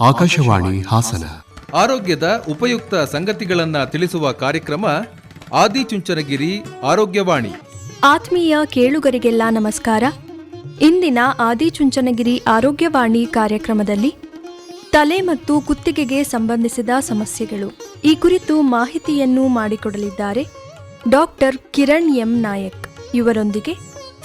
ಆಕಾಶವಾಣಿ ಹಾಸನ. ಆರೋಗ್ಯದ ಉಪಯುಕ್ತ ಸಂಗತಿಗಳನ್ನ ತಿಳಿಸುವ ಕಾರ್ಯಕ್ರಮ ಆದಿಚುಂಚನಗಿರಿ ಆರೋಗ್ಯವಾಣಿ. ಆತ್ಮೀಯ ಕೇಳುಗರಿಗೆಲ್ಲ ನಮಸ್ಕಾರ. ಇಂದಿನ ಆದಿಚುಂಚನಗಿರಿ ಆರೋಗ್ಯವಾಣಿ ಕಾರ್ಯಕ್ರಮದಲ್ಲಿ ತಲೆ ಮತ್ತು ಕುತ್ತಿಗೆಗೆ ಸಂಬಂಧಿಸಿದ ಸಮಸ್ಯೆಗಳು. ಈ ಕುರಿತು ಮಾಹಿತಿಯನ್ನು ಮಾಡಿಕೊಡಲಿದ್ದಾರೆ ಡಾಕ್ಟರ್ ಕಿರಣ್ ಎಂ ನಾಯಕ್. ಇವರೊಂದಿಗೆ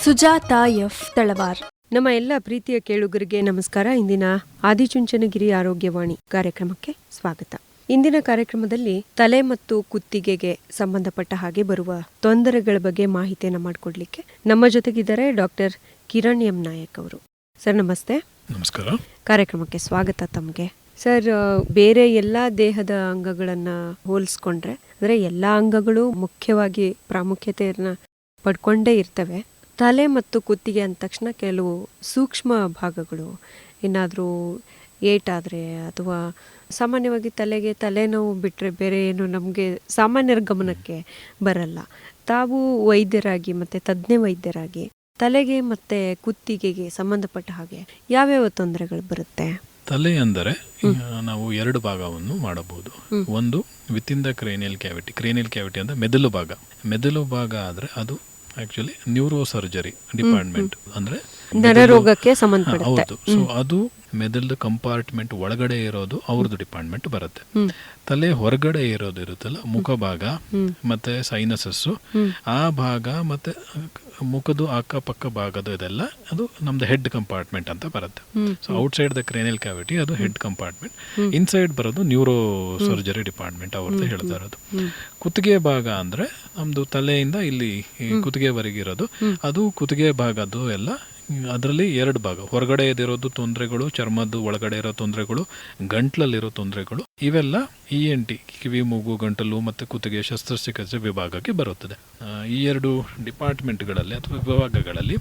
ಸುಜಾತಾ ಎಫ್ ತಳವಾರ್. ನಮ್ಮ ಎಲ್ಲ ಪ್ರೀತಿಯ ಕೇಳುಗರಿಗೆ ನಮಸ್ಕಾರ. ಇಂದಿನ ಆದಿಚುಂಚನಗಿರಿ ಆರೋಗ್ಯವಾಣಿ ಕಾರ್ಯಕ್ರಮಕ್ಕೆ ಸ್ವಾಗತ. ಇಂದಿನ ಕಾರ್ಯಕ್ರಮದಲ್ಲಿ ತಲೆ ಮತ್ತು ಕುತ್ತಿಗೆಗೆ ಸಂಬಂಧಪಟ್ಟ ಹಾಗೆ ಬರುವ ತೊಂದರೆಗಳ ಬಗ್ಗೆ ಮಾಹಿತಿಯನ್ನು ಮಾಡಿಕೊಡ್ಲಿಕ್ಕೆ ನಮ್ಮ ಜೊತೆಗಿದ್ದಾರೆ ಡಾಕ್ಟರ್ ಕಿರಣ್ ಎಂ ನಾಯಕ್ ಅವರು. ಸರ್ ನಮಸ್ತೆ. ನಮಸ್ಕಾರ. ಕಾರ್ಯಕ್ರಮಕ್ಕೆ ಸ್ವಾಗತ ತಮಗೆ. ಸರ್ ಬೇರೆ ಎಲ್ಲ ದೇಹದ ಅಂಗಗಳನ್ನ ಹೋಲಿಸ್ಕೊಂಡ್ರೆ ಅಂದ್ರೆ ಎಲ್ಲ ಅಂಗಗಳು ಮುಖ್ಯವಾಗಿ ಪ್ರಾಮುಖ್ಯತೆಯನ್ನ ಪಡ್ಕೊಂಡೇ ಇರ್ತವೆ. ತಲೆ ಮತ್ತು ಕುತ್ತಿಗೆ ಅಂದ ತಕ್ಷಣ ಕೆಲವು ಸೂಕ್ಷ್ಮ ಭಾಗಗಳು ಏನಾದರೂ ಏಟಾದರೆ ಅಥವಾ ಸಾಮಾನ್ಯವಾಗಿ ತಲೆಗೆ ತಲೆನೋವು ಬಿಟ್ಟರೆ ಬೇರೆ ಏನು ನಮಗೆ ಸಾಮಾನ್ಯರ ಗಮನಕ್ಕೆ ಬರಲ್ಲ. ತಾವು ವೈದ್ಯರಾಗಿ ಮತ್ತು ತಜ್ಞ ವೈದ್ಯರಾಗಿ ತಲೆಗೆ ಮತ್ತು ಕುತ್ತಿಗೆಗೆ ಸಂಬಂಧಪಟ್ಟ ಹಾಗೆ ಯಾವ್ಯಾವ ತೊಂದರೆಗಳು ಬರುತ್ತೆ? ತಲೆ ಅಂದರೆ ನಾವು ಎರಡು ಭಾಗವನ್ನು ಮಾಡಬಹುದು. ಒಂದು within the cranial cavity. Cranial cavity ಅಂದರೆ ಮೆದುಳು ಭಾಗ. ಮೆದುಳು ಭಾಗ ಆದರೆ ಅದು ಆಕ್ಚುಲಿ ನ್ಯೂರೋ ಸರ್ಜರಿ ಡಿಪಾರ್ಟ್ಮೆಂಟ್ ಅಂದ್ರೆ ನರರೋಗಕ್ಕೆ ಹೌದು. ಸೊ ಅದು ಮೆದುಳದ ಕಂಪಾರ್ಟ್ಮೆಂಟ್ ಒಳಗಡೆ ಇರೋದು ಅವ್ರದ್ದು ಡಿಪಾರ್ಟ್ಮೆಂಟ್ ಬರುತ್ತೆ. ತಲೆ ಹೊರಗಡೆ ಇರೋದು ಇರುತ್ತಲ್ಲ ಮುಖ ಭಾಗ ಮತ್ತೆ ಸೈನಸಸ್ಸು ಆ ಭಾಗ ಮತ್ತೆ ಮುಖದ ಅಕ್ಕಪಕ್ಕ ಭಾಗದ ಇದೆಲ್ಲ ಅದು ನಮ್ದು ಹೆಡ್ ಕಂಪಾರ್ಟ್ಮೆಂಟ್ ಅಂತ ಬರುತ್ತೆ. So outside the cranial cavity ಅದು ಹೆಡ್ ಕಂಪಾರ್ಟ್ಮೆಂಟ್ ಇನ್ಸೈಡ್ ಬರೋದು ನ್ಯೂರೋ ಸರ್ಜರಿ ಡಿಪಾರ್ಟ್ಮೆಂಟ್ ಅವ್ರದ್ದು ಹೇಳ್ತಾ ಇರೋದು. ಕುತ್ತಿಗೆ ಭಾಗ ಅಂದ್ರೆ ನಮ್ದು ತಲೆಯಿಂದ ಇಲ್ಲಿ ಕುತ್ತಿಗೆವರೆಗಿರೋದು ಕುತ್ತಿಗೆವರೆಗೆ ಇರೋದು ಅದು ಕುತ್ತಿಗೆ ಭಾಗದ್ದು ಎಲ್ಲ ಅದರಲ್ಲಿ ಎರಡು ಭಾಗ. ಹೊರಗಡೆ ಇದಿರೋದು ತೊಂದರೆಗಳು ಚರ್ಮದ ಒಳಗಡೆ ಇರೋ ತೊಂದರೆಗಳು ಗಂಟ್ಲಲ್ಲಿರೋ ತೊಂದರೆಗಳು ಇವೆಲ್ಲ ಇ ಎನ್ ಟಿ ಕಿವಿ ಮೂಗು ಗಂಟಲು ಮತ್ತು ಕುತ್ತಿಗೆ ಶಸ್ತ್ರಚಿಕಿತ್ಸೆ ವಿಭಾಗಕ್ಕೆ ಬರುತ್ತದೆ. ಈ ಎರಡು ಡಿಪಾರ್ಟ್ಮೆಂಟ್ಗಳಲ್ಲಿ ಅಥವಾ ವಿಭಾಗಗಳಲ್ಲಿ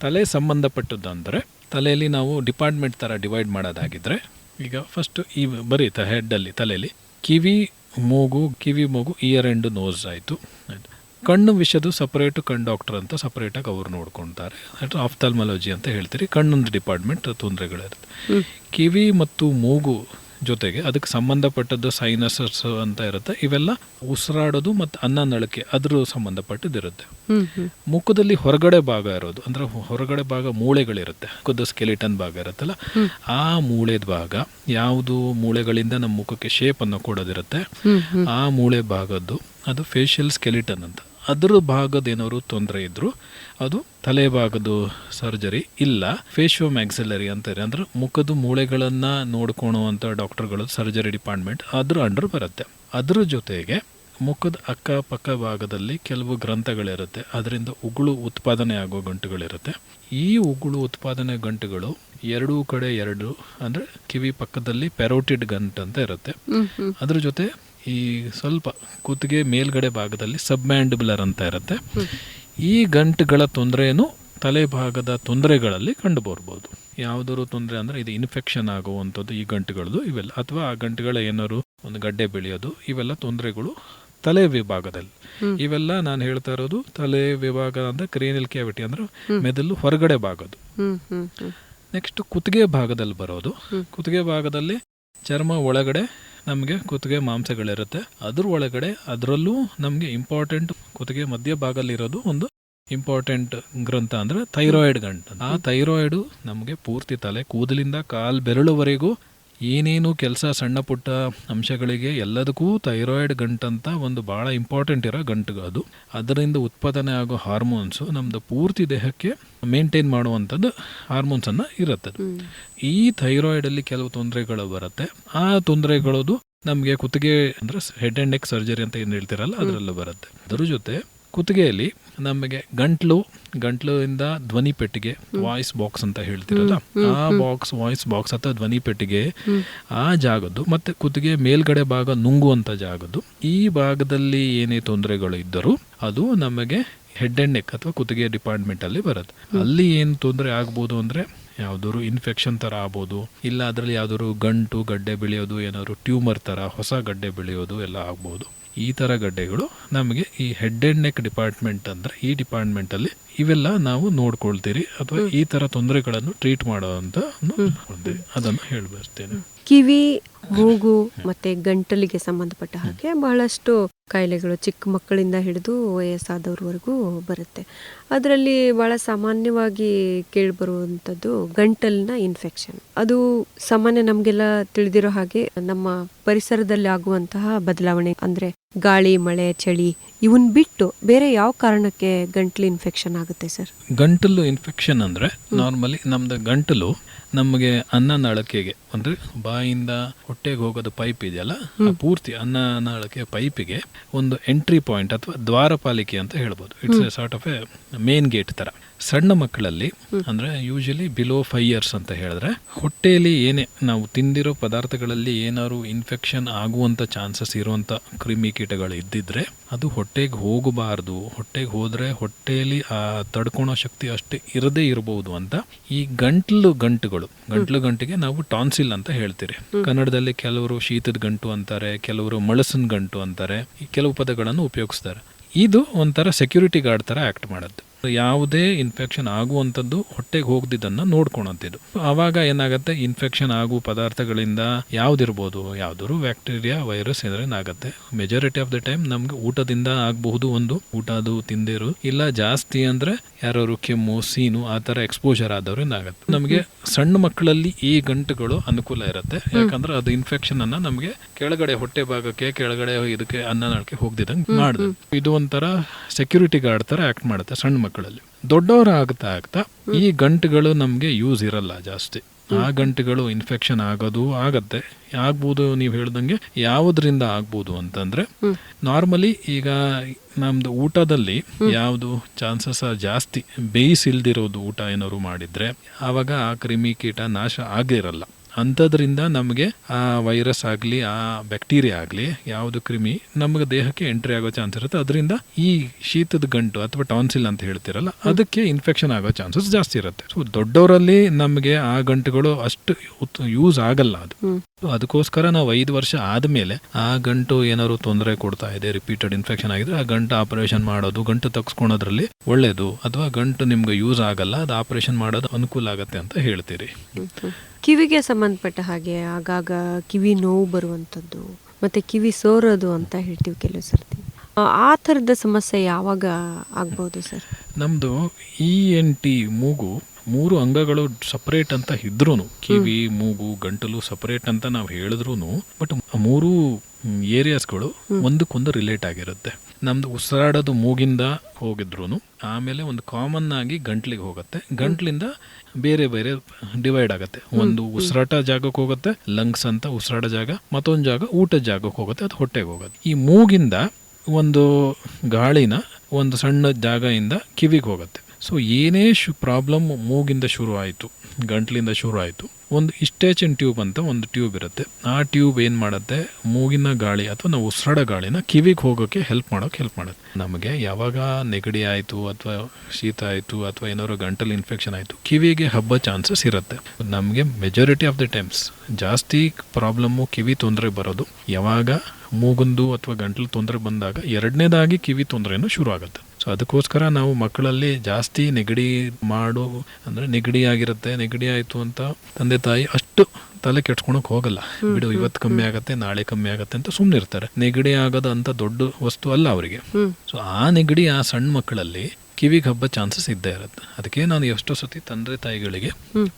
ತಲೆ ಸಂಬಂಧಪಟ್ಟದ್ದು ತಲೆಯಲ್ಲಿ ನಾವು ಡಿಪಾರ್ಟ್ಮೆಂಟ್ ಥರ ಡಿವೈಡ್ ಮಾಡೋದಾಗಿದ್ರೆ ಈಗ ಫಸ್ಟ್ ಈ ಬರೀತ ಹೆಡ್ಡಲ್ಲಿ ತಲೆಯಲ್ಲಿ ಕಿವಿ ಮೂಗು ಕಿವಿ ಮೂಗು ಇಯರ್ ಎಂಡ್ ನೋಸ್ ಆಯಿತು. ಆಯ್ತು. ಕಣ್ಣು ವಿಷಯದು ಸಪರೇಟ್ ಕಣ್ಣು ಡಾಕ್ಟರ್ ಅಂತ ಸಪ್ರೇಟಾಗಿ ಅವ್ರು ನೋಡ್ಕೊಂತಾರೆ. ಆಫ್ತಾಲ್ಮಾಲಜಿ ಅಂತ ಹೇಳ್ತೀರಿ. ಕಣ್ಣೊಂದು ಡಿಪಾರ್ಟ್ಮೆಂಟ್ ತೊಂದರೆಗಳಿರುತ್ತೆ. ಕಿವಿ ಮತ್ತು ಮೂಗು ಜೊತೆಗೆ ಅದಕ್ಕೆ ಸಂಬಂಧಪಟ್ಟದ್ದು ಸೈನಸಸ್ ಅಂತ ಇರುತ್ತೆ. ಇವೆಲ್ಲ ಉಸಿರಾಡೋದು ಮತ್ತು ಅನ್ನ ನಳಕೆ ಅದ್ರ ಸಂಬಂಧಪಟ್ಟದ್ದಿರುತ್ತೆ. ಮುಖದಲ್ಲಿ ಹೊರಗಡೆ ಭಾಗ ಇರೋದು. ಅಂದ್ರೆ ಹೊರಗಡೆ ಭಾಗ ಮೂಳೆಗಳಿರುತ್ತೆ. ಮುಖದ ಸ್ಕೆಲಿಟನ್ ಭಾಗ ಇರುತ್ತಲ್ಲ. ಆ ಮೂಳೆದ ಭಾಗ ಯಾವುದು ಮೂಳೆಗಳಿಂದ ನಮ್ಮ ಮುಖಕ್ಕೆ ಶೇಪ್ ಅನ್ನು ಕೊಡೋದಿರುತ್ತೆ. ಆ ಮೂಳೆ ಭಾಗದ್ದು ಅದು ಫೇಶಿಯಲ್ ಸ್ಕೆಲಿಟನ್ ಅಂತ. ಅದ್ರ ಭಾಗದ ಏನಾದ್ರು ತೊಂದರೆ ಇದ್ರು ಅದು ತಲೆ ಭಾಗದ ಸರ್ಜರಿ ಇಲ್ಲ. ಫೇಶಿಯೋ ಮ್ಯಾಕ್ಸಿಲರಿ ಅಂತಾರೆ ಅಂದ್ರೆ ಮುಖದ ಮೂಳೆಗಳನ್ನ ನೋಡ್ಕೊಳುವಂಥ ಡಾಕ್ಟರ್ಗಳು ಸರ್ಜರಿ ಡಿಪಾರ್ಟ್ಮೆಂಟ್ ಅದ್ರ ಅಂಡರ್ ಬರುತ್ತೆ. ಅದ್ರ ಜೊತೆಗೆ ಮುಖದ ಅಕ್ಕಪಕ್ಕ ಭಾಗದಲ್ಲಿ ಕೆಲವು ಗ್ರಂಥಗಳಿರುತ್ತೆ. ಅದರಿಂದ ಉಗುಳು ಉತ್ಪಾದನೆ ಆಗೋ ಗಂಟುಗಳಿರುತ್ತೆ. ಈ ಉಗುಳು ಉತ್ಪಾದನೆ ಗಂಟುಗಳು ಎರಡೂ ಕಡೆ ಎರಡು ಅಂದ್ರೆ ಕಿವಿ ಪಕ್ಕದಲ್ಲಿ ಪೆರೋಟಿಡ್ ಗಂಟು ಅಂತ ಇರುತ್ತೆ. ಅದ್ರ ಜೊತೆ ಈ ಸ್ವಲ್ಪ ಕುತ್ತಿಗೆ ಮೇಲ್ಗಡೆ ಭಾಗದಲ್ಲಿ ಸಬ್ಮ್ಯಾಂಡಿಬುಲರ್ ಅಂತ ಇರುತ್ತೆ. ಈ ಗಂಟುಗಳ ತೊಂದರೆಯೂ ತಲೆ ಭಾಗದ ತೊಂದರೆಗಳಲ್ಲಿ ಕಂಡು ಬರ್ಬೋದು ಯಾವುದಾದ್ರು ತೊಂದರೆ ಅಂದರೆ ಇದು ಇನ್ಫೆಕ್ಷನ್ ಆಗುವಂಥದ್ದು ಈ ಗಂಟುಗಳದ್ದು ಇವೆಲ್ಲ. ಅಥವಾ ಆ ಗಂಟುಗಳ ಏನಾದ್ರು ಒಂದು ಗಡ್ಡೆ ಬೆಳೆಯೋದು ಇವೆಲ್ಲ ತೊಂದರೆಗಳು ತಲೆ ವಿಭಾಗದಲ್ಲಿ. ಇವೆಲ್ಲ ನಾನು ಹೇಳ್ತಾ ಇರೋದು ತಲೆ ವಿಭಾಗ ಅಂದ್ರೆ ಕ್ರೇನಿಲ್ ಕ್ಯಾವಿಟಿ ಅಂದ್ರೆ ಮೆದುಲು ಹೊರಗಡೆ ಭಾಗದ್ದು. ನೆಕ್ಸ್ಟ್ ಕುತ್ತಿಗೆ ಭಾಗದಲ್ಲಿ ಬರೋದು. ಕುತ್ತಿಗೆ ಭಾಗದಲ್ಲಿ ಚರ್ಮ ಒಳಗಡೆ ನಮಗೆ ಕುತ್ತಿಗೆ ಮಾಂಸಗಳಿರುತ್ತೆ. ಅದ್ರ ಒಳಗಡೆ ಅದರಲ್ಲೂ ನಮಗೆ ಇಂಪಾರ್ಟೆಂಟ್ ಕುತ್ತಿಗೆ ಮಧ್ಯ ಭಾಗದಲ್ಲಿರೋದು ಒಂದು ಇಂಪಾರ್ಟೆಂಟ್ ಗ್ರಂಥ ಅಂದ್ರೆ ಥೈರಾಯ್ಡ್ ಗಂಟು. ಆ ಥೈರಾಯ್ಡು ನಮಗೆ ಪೂರ್ತಿ ತಲೆ, ಕೂದಲಿಂದ ಕಾಲು ಬೆರಳುವರೆಗೂ ಏನೇನು ಕೆಲಸ ಸಣ್ಣ ಪುಟ್ಟ ಅಂಶಗಳಿಗೆ ಎಲ್ಲದಕ್ಕೂ ಥೈರಾಯ್ಡ್ ಗಂಟಂತ ಒಂದು ಭಾಳ ಇಂಪಾರ್ಟೆಂಟ್ ಇರೋ ಗಂಟು ಅದು. ಅದರಿಂದ ಉತ್ಪಾದನೆ ಆಗೋ ಹಾರ್ಮೋನ್ಸು ನಮ್ಮದು ಪೂರ್ತಿ ದೇಹಕ್ಕೆ ಮೇಂಟೈನ್ ಮಾಡುವಂಥದ್ದು ಹಾರ್ಮೋನ್ಸನ್ನು ಇರುತ್ತೆ. ಈ ಥೈರಾಯ್ಡಲ್ಲಿ ಕೆಲವು ತೊಂದರೆಗಳು ಬರುತ್ತೆ. ಆ ತೊಂದರೆಗಳದು ನಮಗೆ ಕುತ್ತಿಗೆ ಅಂದರೆ ಹೆಡ್ ಆ್ಯಂಡ್ ನೆಕ್ ಸರ್ಜರಿ ಅಂತ ಏನು ಹೇಳ್ತಿರಲ್ಲ ಅದರಲ್ಲೂ ಬರುತ್ತೆ. ಅದ್ರ ಜೊತೆ ಕುತ್ತಿಗೆಯಲ್ಲಿ ನಮಗೆ ಗಂಟ್ಲು ಗಂಟ್ಲಿಂದ ಧ್ವನಿ ಪೆಟ್ಟಿಗೆ ವಾಯ್ಸ್ ಬಾಕ್ಸ್ ಅಂತ ಹೇಳ್ತಿರಲ್ಲ ಆ ಬಾಕ್ಸ್ ವಾಯ್ಸ್ ಬಾಕ್ಸ್ ಅಥವಾ ಧ್ವನಿ ಪೆಟ್ಟಿಗೆ ಆ ಜಾಗದ್ದು ಮತ್ತೆ ಕುತ್ತಿಗೆ ಮೇಲ್ಗಡೆ ಭಾಗ ನುಂಗುವಂತ ಜಾಗದ್ದು ಈ ಭಾಗದಲ್ಲಿ ಏನೇ ತೊಂದರೆಗಳು ಇದ್ದರೂ ಅದು ನಮಗೆ ಹೆಡ್ ಅಂಡ್ ನೆಕ್ ಅಥವಾ ಕುತ್ತಿಗೆ ಡಿಪಾರ್ಟ್ಮೆಂಟ್ ಅಲ್ಲಿ ಬರುತ್ತೆ. ಅಲ್ಲಿ ಏನು ತೊಂದರೆ ಆಗ್ಬೋದು ಅಂದ್ರೆ ಯಾವ್ದಾದ್ರು ಇನ್ಫೆಕ್ಷನ್ ತರ ಆಗ್ಬೋದು ಇಲ್ಲ ಅದರಲ್ಲಿ ಯಾವ್ದಾದ್ರು ಗಂಟು ಗಡ್ಡೆ ಬೆಳೆಯೋದು ಏನಾದ್ರು ಟ್ಯೂಮರ್ ತರ ಹೊಸ ಗಡ್ಡೆ ಬೆಳೆಯೋದು ಎಲ್ಲ ಆಗ್ಬೋದು. ಈ ಥರ ಗಡ್ಡೆಗಳು ನಮಗೆ ಈ ಹೆಡ್ ಅಂಡ್ ನೆಕ್ ಡಿಪಾರ್ಟ್ಮೆಂಟ್ ಅಂದ್ರೆ ಈ ಡಿಪಾರ್ಟ್ಮೆಂಟ್ ಅಲ್ಲಿ ಇವೆಲ್ಲ ನಾವು ನೋಡ್ಕೊಳ್ತೀರಿ ಅಥವಾ ಈ ಥರ ತೊಂದರೆಗಳನ್ನು ಟ್ರೀಟ್ ಮಾಡೋ ಅಂತ ಅದನ್ನು ಹೇಳ್ಬರ್ತೇನೆ. ಕಿವಿ ಮೂಗು ಮತ್ತೆ ಗಂಟಲಿಗೆ ಸಂಬಂಧಪಟ್ಟ ಹಾಗೆ ಬಹಳಷ್ಟು ಕಾಯಿಲೆಗಳು ಚಿಕ್ಕ ಮಕ್ಕಳಿಂದ ಹಿಡಿದು ವಯಸ್ಸಾದವ್ರವರೆಗೂ ಬರುತ್ತೆ. ಅದರಲ್ಲಿ ಬಹಳ ಸಾಮಾನ್ಯವಾಗಿ ಕೇಳಿಬರುವಂಥದ್ದು ಗಂಟಲಿನ ಇನ್ಫೆಕ್ಷನ್ ಅದು ಸಾಮಾನ್ಯ ನಮಗೆಲ್ಲ ತಿಳಿದಿರೋ ಹಾಗೆ ನಮ್ಮ ಪರಿಸರದಲ್ಲಿ ಆಗುವಂತಹ ಬದಲಾವಣೆ ಅಂದರೆ ಗಾಳಿ ಮಳೆ ಚಳಿ ಇವನ್ ಬಿಟ್ಟು ಬೇರೆ ಯಾವ ಕಾರಣಕ್ಕೆ ಗಂಟಲು ಇನ್ಫೆಕ್ಷನ್ ಆಗುತ್ತೆ ಸರ್? ಗಂಟಲು ಇನ್ಫೆಕ್ಷನ್ ಅಂದ್ರೆ ನಾರ್ಮಲಿ ನಮ್ದು ಗಂಟಲು ನಮಗೆ ಅನ್ನನಾಳಕೆಗೆ ಅಂದ್ರೆ ಬಾಯಿಂದ ಹೊಟ್ಟೆಗೆ ಹೋಗೋದು ಪೈಪ್ ಇದೆಯಲ್ಲ ಆ ಪೂರ್ತಿ ಅನ್ನನಾಳಕೆ ಪೈಪಿಗೆ ಒಂದು ಎಂಟ್ರಿ ಪಾಯಿಂಟ್ ಅಥವಾ ದ್ವಾರಪಾಲಿಕೆ ಅಂತ ಹೇಳ್ಬೋದು. It's a sort of a main gate ತರ. ಸಣ್ಣ ಮಕ್ಕಳಲ್ಲಿ, ಅಂದರೆ ಯೂಶಲಿ ಬಿಲೋ ಫೈವ್ ಇಯರ್ಸ್ ಅಂತ ಹೇಳಿದ್ರೆ, ಹೊಟ್ಟೆಯಲ್ಲಿ ಏನೇ, ನಾವು ತಿಂದಿರೋ ಪದಾರ್ಥಗಳಲ್ಲಿ ಏನಾದ್ರು ಇನ್ಫೆಕ್ಷನ್ ಆಗುವಂಥ ಚಾನ್ಸಸ್ ಇರುವಂಥ ಕ್ರಿಮಿ ಕೀಟಗಳು ಇದ್ದಿದ್ರೆ, ಅದು ಹೊಟ್ಟೆಗೆ ಹೋಗಬಾರ್ದು. ಹೊಟ್ಟೆಗೆ ಹೋದರೆ ಹೊಟ್ಟೆಯಲ್ಲಿ ಆ ತಡ್ಕೊಳೋ ಶಕ್ತಿ ಅಷ್ಟೇ ಇರದೇ ಇರಬಹುದು ಅಂತ ಈ ಗಂಟ್ಲು ಗಂಟುಗಳು, ಗಂಟ್ಲು ಗಂಟಿಗೆ ನಾವು ಟಾನ್ಸಿಲ್ ಅಂತ ಹೇಳ್ತೀರಿ. ಕನ್ನಡದಲ್ಲಿ ಕೆಲವರು ಶೀತದ ಗಂಟು ಅಂತಾರೆ, ಕೆಲವರು ಮಳಸನ್ ಗಂಟು ಅಂತಾರೆ, ಈ ಕೆಲವು ಪದಗಳನ್ನು ಉಪಯೋಗಿಸ್ತಾರೆ. ಇದು ಒಂಥರ ಸೆಕ್ಯೂರಿಟಿ ಗಾರ್ಡ್ ತರ ಆಕ್ಟ್ ಮಾಡುತ್ತೆ ಯಾವುದೇ ಇನ್ಫೆಕ್ಷನ್ ಆಗುವಂಥದ್ದು ಹೊಟ್ಟೆಗೆ ಹೋಗ್ದಿದ್ದನ್ನ ನೋಡ್ಕೊಳಂತಿದ್ದು ಆವಾಗ ಏನಾಗುತ್ತೆ? ಇನ್ಫೆಕ್ಷನ್ ಆಗುವ ಪದಾರ್ಥಗಳಿಂದ ಯಾವ್ದಿರ್ಬೋದು? ಯಾವ್ದಾದ್ರು ಬ್ಯಾಕ್ಟೀರಿಯಾ ವೈರಸ್ ಏನಾಗುತ್ತೆ? ಮೆಜಾರಿಟಿ ಆಫ್ ದ ಟೈಮ್ ನಮ್ಗೆ ಊಟದಿಂದ ಆಗಬಹುದು ಒಂದು. ಊಟ ಅದು ತಿಂದಿರು. ಇಲ್ಲ ಜಾಸ್ತಿ ಅಂದ್ರೆ ಯಾರು ಕೆಮ್ಮು ಸೀನು ಆ ತರ ಎಕ್ಸ್ಪೋಜರ್ ಆದವ್ರು ಏನಾಗುತ್ತೆ? ನಮಗೆ ಸಣ್ಣ ಮಕ್ಕಳಲ್ಲಿ ಈ ಗಂಟುಗಳು ಅನುಕೂಲ ಇರುತ್ತೆ. ಯಾಕಂದ್ರೆ ಅದು ಇನ್ಫೆಕ್ಷನ್ ಅನ್ನ ನಮಗೆ ಕೆಳಗಡೆ ಹೊಟ್ಟೆ ಭಾಗಕ್ಕೆ ಕೆಳಗಡೆ ಇದಕ್ಕೆ ಅನ್ನ ನಾಳಕ್ಕೆ ಹೋಗ್ದಿದಂಗೆ ಮಾಡುದು ಇದು ಒಂಥರ ಸೆಕ್ಯೂರಿಟಿ ಗಾರ್ಡ್ ತರ ಆಕ್ಟ್ ಮಾಡುತ್ತೆ ಸಣ್ಣ ಮಕ್ಕಳಲ್ಲಿ ದೊಡ್ಡವರು ಆಗ್ತಾ ಆಗ್ತಾ ಈ ಗಂಟುಗಳು ನಮಗೆ ಯೂಸ್ ಇರಲ್ಲ ಜಾಸ್ತಿ. ಆ ಗಂಟುಗಳು ಇನ್ಫೆಕ್ಷನ್ ಆಗೋದು ಆಗತ್ತೆ. ಆಗ್ಬೋದು ನೀವು ಹೇಳ್ದಂಗೆ ಯಾವುದರಿಂದ ಆಗ್ಬೋದು ಅಂತಂದ್ರೆ ನಾರ್ಮಲಿ ಈಗ ನಮ್ದು ಊಟದಲ್ಲಿ ಯಾವುದು ಚಾನ್ಸಸ್ ಜಾಸ್ತಿ ಬೇಯಿಸಿಲ್ದಿರೋದು ಊಟ ಏನಾದ್ರು ಮಾಡಿದ್ರೆ ಆವಾಗ ಆ ಕ್ರಿಮಿ ಕೀಟ ನಾಶ ಆಗಿರಲ್ಲ ಅಂಥದ್ರಿಂದ ನಮಗೆ ಆ ವೈರಸ್ ಆಗಲಿ ಆ ಬ್ಯಾಕ್ಟೀರಿಯಾ ಆಗಲಿ ಯಾವುದು ಕ್ರಿಮಿ ನಮಗೆ ದೇಹಕ್ಕೆ ಎಂಟ್ರಿ ಆಗೋ ಚಾನ್ಸ್ ಇರುತ್ತೆ. ಅದರಿಂದ ಈ ಶೀತದ ಗಂಟು ಅಥವಾ ಟಾನ್ಸಿಲ್ ಅಂತ ಹೇಳ್ತಿರಲ್ಲ ಅದಕ್ಕೆ ಇನ್ಫೆಕ್ಷನ್ ಆಗೋ ಚಾನ್ಸಸ್ ಜಾಸ್ತಿ ಇರುತ್ತೆ. ಸೊ ದೊಡ್ಡವರಲ್ಲಿ ನಮಗೆ ಆ ಗಂಟುಗಳು ಅಷ್ಟು ಯೂಸ್ ಆಗಲ್ಲ ಅದು. ಅದಕ್ಕೋಸ್ಕರ ನಾವು ಐದು ವರ್ಷ ಆದಮೇಲೆ ಆ ಗಂಟು ಏನಾದ್ರು ತೊಂದರೆ ಕೊಡ್ತಾ ಇದೆ ರಿಪೀಟೆಡ್ ಇನ್ಫೆಕ್ಷನ್ ಆಗಿದ್ರೆ ಆ ಗಂಟು ಆಪರೇಷನ್ ಮಾಡೋದು ಗಂಟು ತಗ್ಸ್ಕೊಳೋದ್ರಲ್ಲಿ ಒಳ್ಳೇದು. ಅಥವಾ ಗಂಟು ನಿಮ್ಗೆ ಯೂಸ್ ಆಗಲ್ಲ ಅದು ಆಪರೇಷನ್ ಮಾಡೋದು ಅನುಕೂಲ ಆಗತ್ತೆ ಅಂತ ಹೇಳ್ತೀರಿ. ಕಿವಿಗೆ ಸಂಬಂಧಪಟ್ಟ ಹಾಗೆ ಆಗಾಗ ಕಿವಿ ನೋವು ಬರುವಂಥದ್ದು ಮತ್ತೆ ಕಿವಿ ಸೋರೋದು ಅಂತ ಹೇಳ್ತೀವಿ ಕೆಲವು ಸರ್ತಿ. ಆ- ಥರದ ಸಮಸ್ಯೆ ಯಾವಾಗ ಆಗ್ಬೋದು ಸರ್? ನಮ್ದು ಇ ಎನ್ ಟಿ ಮೂಗು ಮೂರು ಅಂಗಗಳು ಸಪರೇಟ್ ಅಂತ ಇದ್ರೂ ಕಿವಿ ಮೂಗು ಗಂಟಲು ಸಪರೇಟ್ ಅಂತ ನಾವು ಹೇಳಿದ್ರು ಬಟ್ ಮೂರು ಏರಿಯಾಸ್ಗಳು ಒಂದಕ್ಕೊಂದು ರಿಲೇಟ್ ಆಗಿರುತ್ತೆ. ನಮ್ದು ಉಸಿರಾಡೋದು ಮೂಗಿಂದ ಹೋಗಿದ್ರು ಆಮೇಲೆ ಒಂದು ಕಾಮನ್ ಆಗಿ ಗಂಟ್ಲಿಗೆ ಹೋಗುತ್ತೆ. ಗಂಟ್ಲಿಂದ ಬೇರೆ ಬೇರೆ ಡಿವೈಡ್ ಆಗುತ್ತೆ. ಒಂದು ಉಸಿರಾಟ ಜಾಗಕ್ಕೆ ಹೋಗುತ್ತೆ ಲಂಗ್ಸ್ ಅಂತ ಉಸಿರಾಟ ಜಾಗ ಮತ್ತೊಂದು ಜಾಗ ಊಟದ ಜಾಗಕ್ಕೆ ಹೋಗುತ್ತೆ ಅದು ಹೊಟ್ಟೆಗೆ ಹೋಗುತ್ತೆ. ಈ ಮೂಗಿಂದ ಒಂದು ಗಾಳಿನ ಒಂದು ಸಣ್ಣ ಜಾಗದಿಂದ ಕಿವಿಗೆ ಹೋಗುತ್ತೆ. ಸೊ ಏನೇ ಶು ಪ್ರಾಬ್ಲಮ್ ಮೂಗಿಂದ ಶುರು ಆಯಿತು ಗಂಟ್ಲಿಂದ ಶುರು ಆಯಿತು. ಒಂದು ಇಸ್ಟೇಚನ್ ಟ್ಯೂಬ್ ಅಂತ ಒಂದು ಟ್ಯೂಬ್ ಇರುತ್ತೆ. ಆ ಟ್ಯೂಬ್ ಏನು ಮಾಡುತ್ತೆ? ಮೂಗಿನ ಗಾಳಿ ಅಥವಾ ನಾವು ಉಸಿರಾಡ ಗಾಳಿನ ಕಿವಿಗೆ ಹೋಗೋಕ್ಕೆ ಹೆಲ್ಪ್ ಮಾಡೋಕೆ ಹೆಲ್ಪ್ ಮಾಡುತ್ತೆ. ನಮಗೆ ಯಾವಾಗ ನೆಗಡಿ ಆಯಿತು ಅಥವಾ ಶೀತ ಆಯಿತು ಅಥವಾ ಏನಾದ್ರು ಗಂಟಲು ಇನ್ಫೆಕ್ಷನ್ ಆಯಿತು, ಕಿವಿಗೆ ಹಬ್ಬ ಚಾನ್ಸಸ್ ಇರುತ್ತೆ. ನಮಗೆ ಮೆಜಾರಿಟಿ ಆಫ್ ದ ಟೈಮ್ಸ್ ಜಾಸ್ತಿ ಪ್ರಾಬ್ಲಮ್ಮು ಕಿವಿ ತೊಂದರೆ ಬರೋದು. ಯಾವಾಗ ಮೂಗುಂದು ಅಥವಾ ಗಂಟಲು ತೊಂದರೆ ಬಂದಾಗ ಎರಡನೇದಾಗಿ ಕಿವಿ ತೊಂದರೆನೂ ಶುರು ಆಗುತ್ತೆ. ಸೊ ಅದಕ್ಕೋಸ್ಕರ ನಾವು ಮಕ್ಕಳಲ್ಲಿ ಜಾಸ್ತಿ ನೆಗಡಿ ಮಾಡು ಅಂದರೆ ನೆಗಡಿ ಆಗಿರುತ್ತೆ ನೆಗಡಿ ಆಯಿತು ಅಂತ ತಂದೆ ತಾಯಿ ಅಷ್ಟು ತಲೆ ಕೆಡ್ಸ್ಕೊಳಕ್ ಹೋಗಲ್ಲ. ಬಿಡು ಇವತ್ತು ಕಮ್ಮಿ ಆಗತ್ತೆ ನಾಳೆ ಕಮ್ಮಿ ಆಗತ್ತೆ ಅಂತ ಸುಮ್ಮನೆ ಇರ್ತಾರೆ. ನೆಗಡಿ ಆಗೋದು ಅಂತ ದೊಡ್ಡ ವಸ್ತು ಅಲ್ಲ ಅವರಿಗೆ. ಸೊ ಆ ನೆಗಡಿ ಆ ಸಣ್ಣ ಮಕ್ಕಳಲ್ಲಿ ಕಿವಿಗೆ ಹಬ್ಬ ಚಾನ್ಸಸ್ ಇದ್ದೇ ಇರುತ್ತೆ. ಅದಕ್ಕೆ ನಾನು ಎಷ್ಟೋ ಸತಿ ತಂದೆ ತಾಯಿಗಳಿಗೆ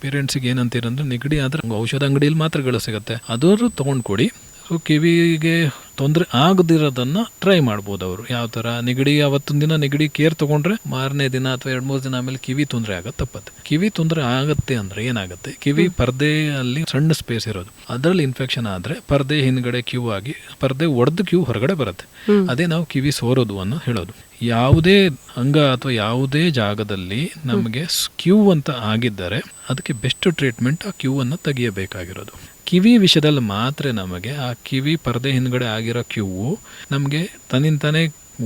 ಪೇರೆಂಟ್ಸಿಗೆ ಏನಂತೀರಂದ್ರೆ ನೆಗಡಿ ಆದ್ರೆ ಔಷಧ ಅಂಗಡಿಯಲ್ಲಿ ಮಾತ್ರಗಳು ಸಿಗುತ್ತೆ. ಅದರ ತಗೊಂಡ್ ಕೊಡಿ ಸೊ ಕಿವಿಗೆ ತೊಂದರೆ ಆಗದಿರೋದನ್ನ ಟ್ರೈ ಮಾಡ್ಬೋದು ಅವರು. ಯಾವ ತರ? ನೆಗಡಿ ಅವತ್ತಿನ ದಿನ ನೆಗಡಿ ಕೇರ್ ತಗೊಂಡ್ರೆ ಮಾರನೇ ದಿನ ಅಥವಾ ಎರಡ್ ಮೂರು ದಿನ ಆಮೇಲೆ ಕಿವಿ ತೊಂದರೆ ಆಗತ್ತೆ ತಪ್ಪತ್ತೆ. ಕಿವಿ ತೊಂದರೆ ಆಗತ್ತೆ ಅಂದ್ರೆ ಏನಾಗುತ್ತೆ? ಕಿವಿ ಪರ್ದೆಯಲ್ಲಿ ಸಣ್ಣ ಸ್ಪೇಸ್ ಇರೋದು. ಅದರಲ್ಲಿ ಇನ್ಫೆಕ್ಷನ್ ಆದರೆ ಪರ್ದೆ ಹಿಂದ್ಗಡೆ ಕ್ಯೂ ಆಗಿ ಪರ್ದೆ ಒಡೆದು ಕ್ಯೂ ಹೊರಗಡೆ ಬರುತ್ತೆ. ಅದೇ ನಾವು ಕಿವಿ ಸೋರೋದು ಅನ್ನೋ ಹೇಳೋದು. ಯಾವುದೇ ಅಂಗ ಅಥವಾ ಯಾವುದೇ ಜಾಗದಲ್ಲಿ ನಮಗೆ ಕ್ಯೂ ಅಂತ ಆಗಿದ್ದರೆ ಅದಕ್ಕೆ ಬೆಸ್ಟ್ ಟ್ರೀಟ್ಮೆಂಟ್ ಆ ಕ್ಯೂ ಅನ್ನು ತೆಗಿಯಬೇಕಾಗಿರೋದು. ಕಿವಿ ವಿಷಯದಲ್ಲಿ ಮಾತ್ರ ನಮಗೆ ಆ ಕಿವಿ ಪರದೆ ಹಿಂದ್ಗಡೆ ಆಗಿರೋ ಕ್ಯೂವು ನಮಗೆ ತನ್ನಿಂದಾನೆ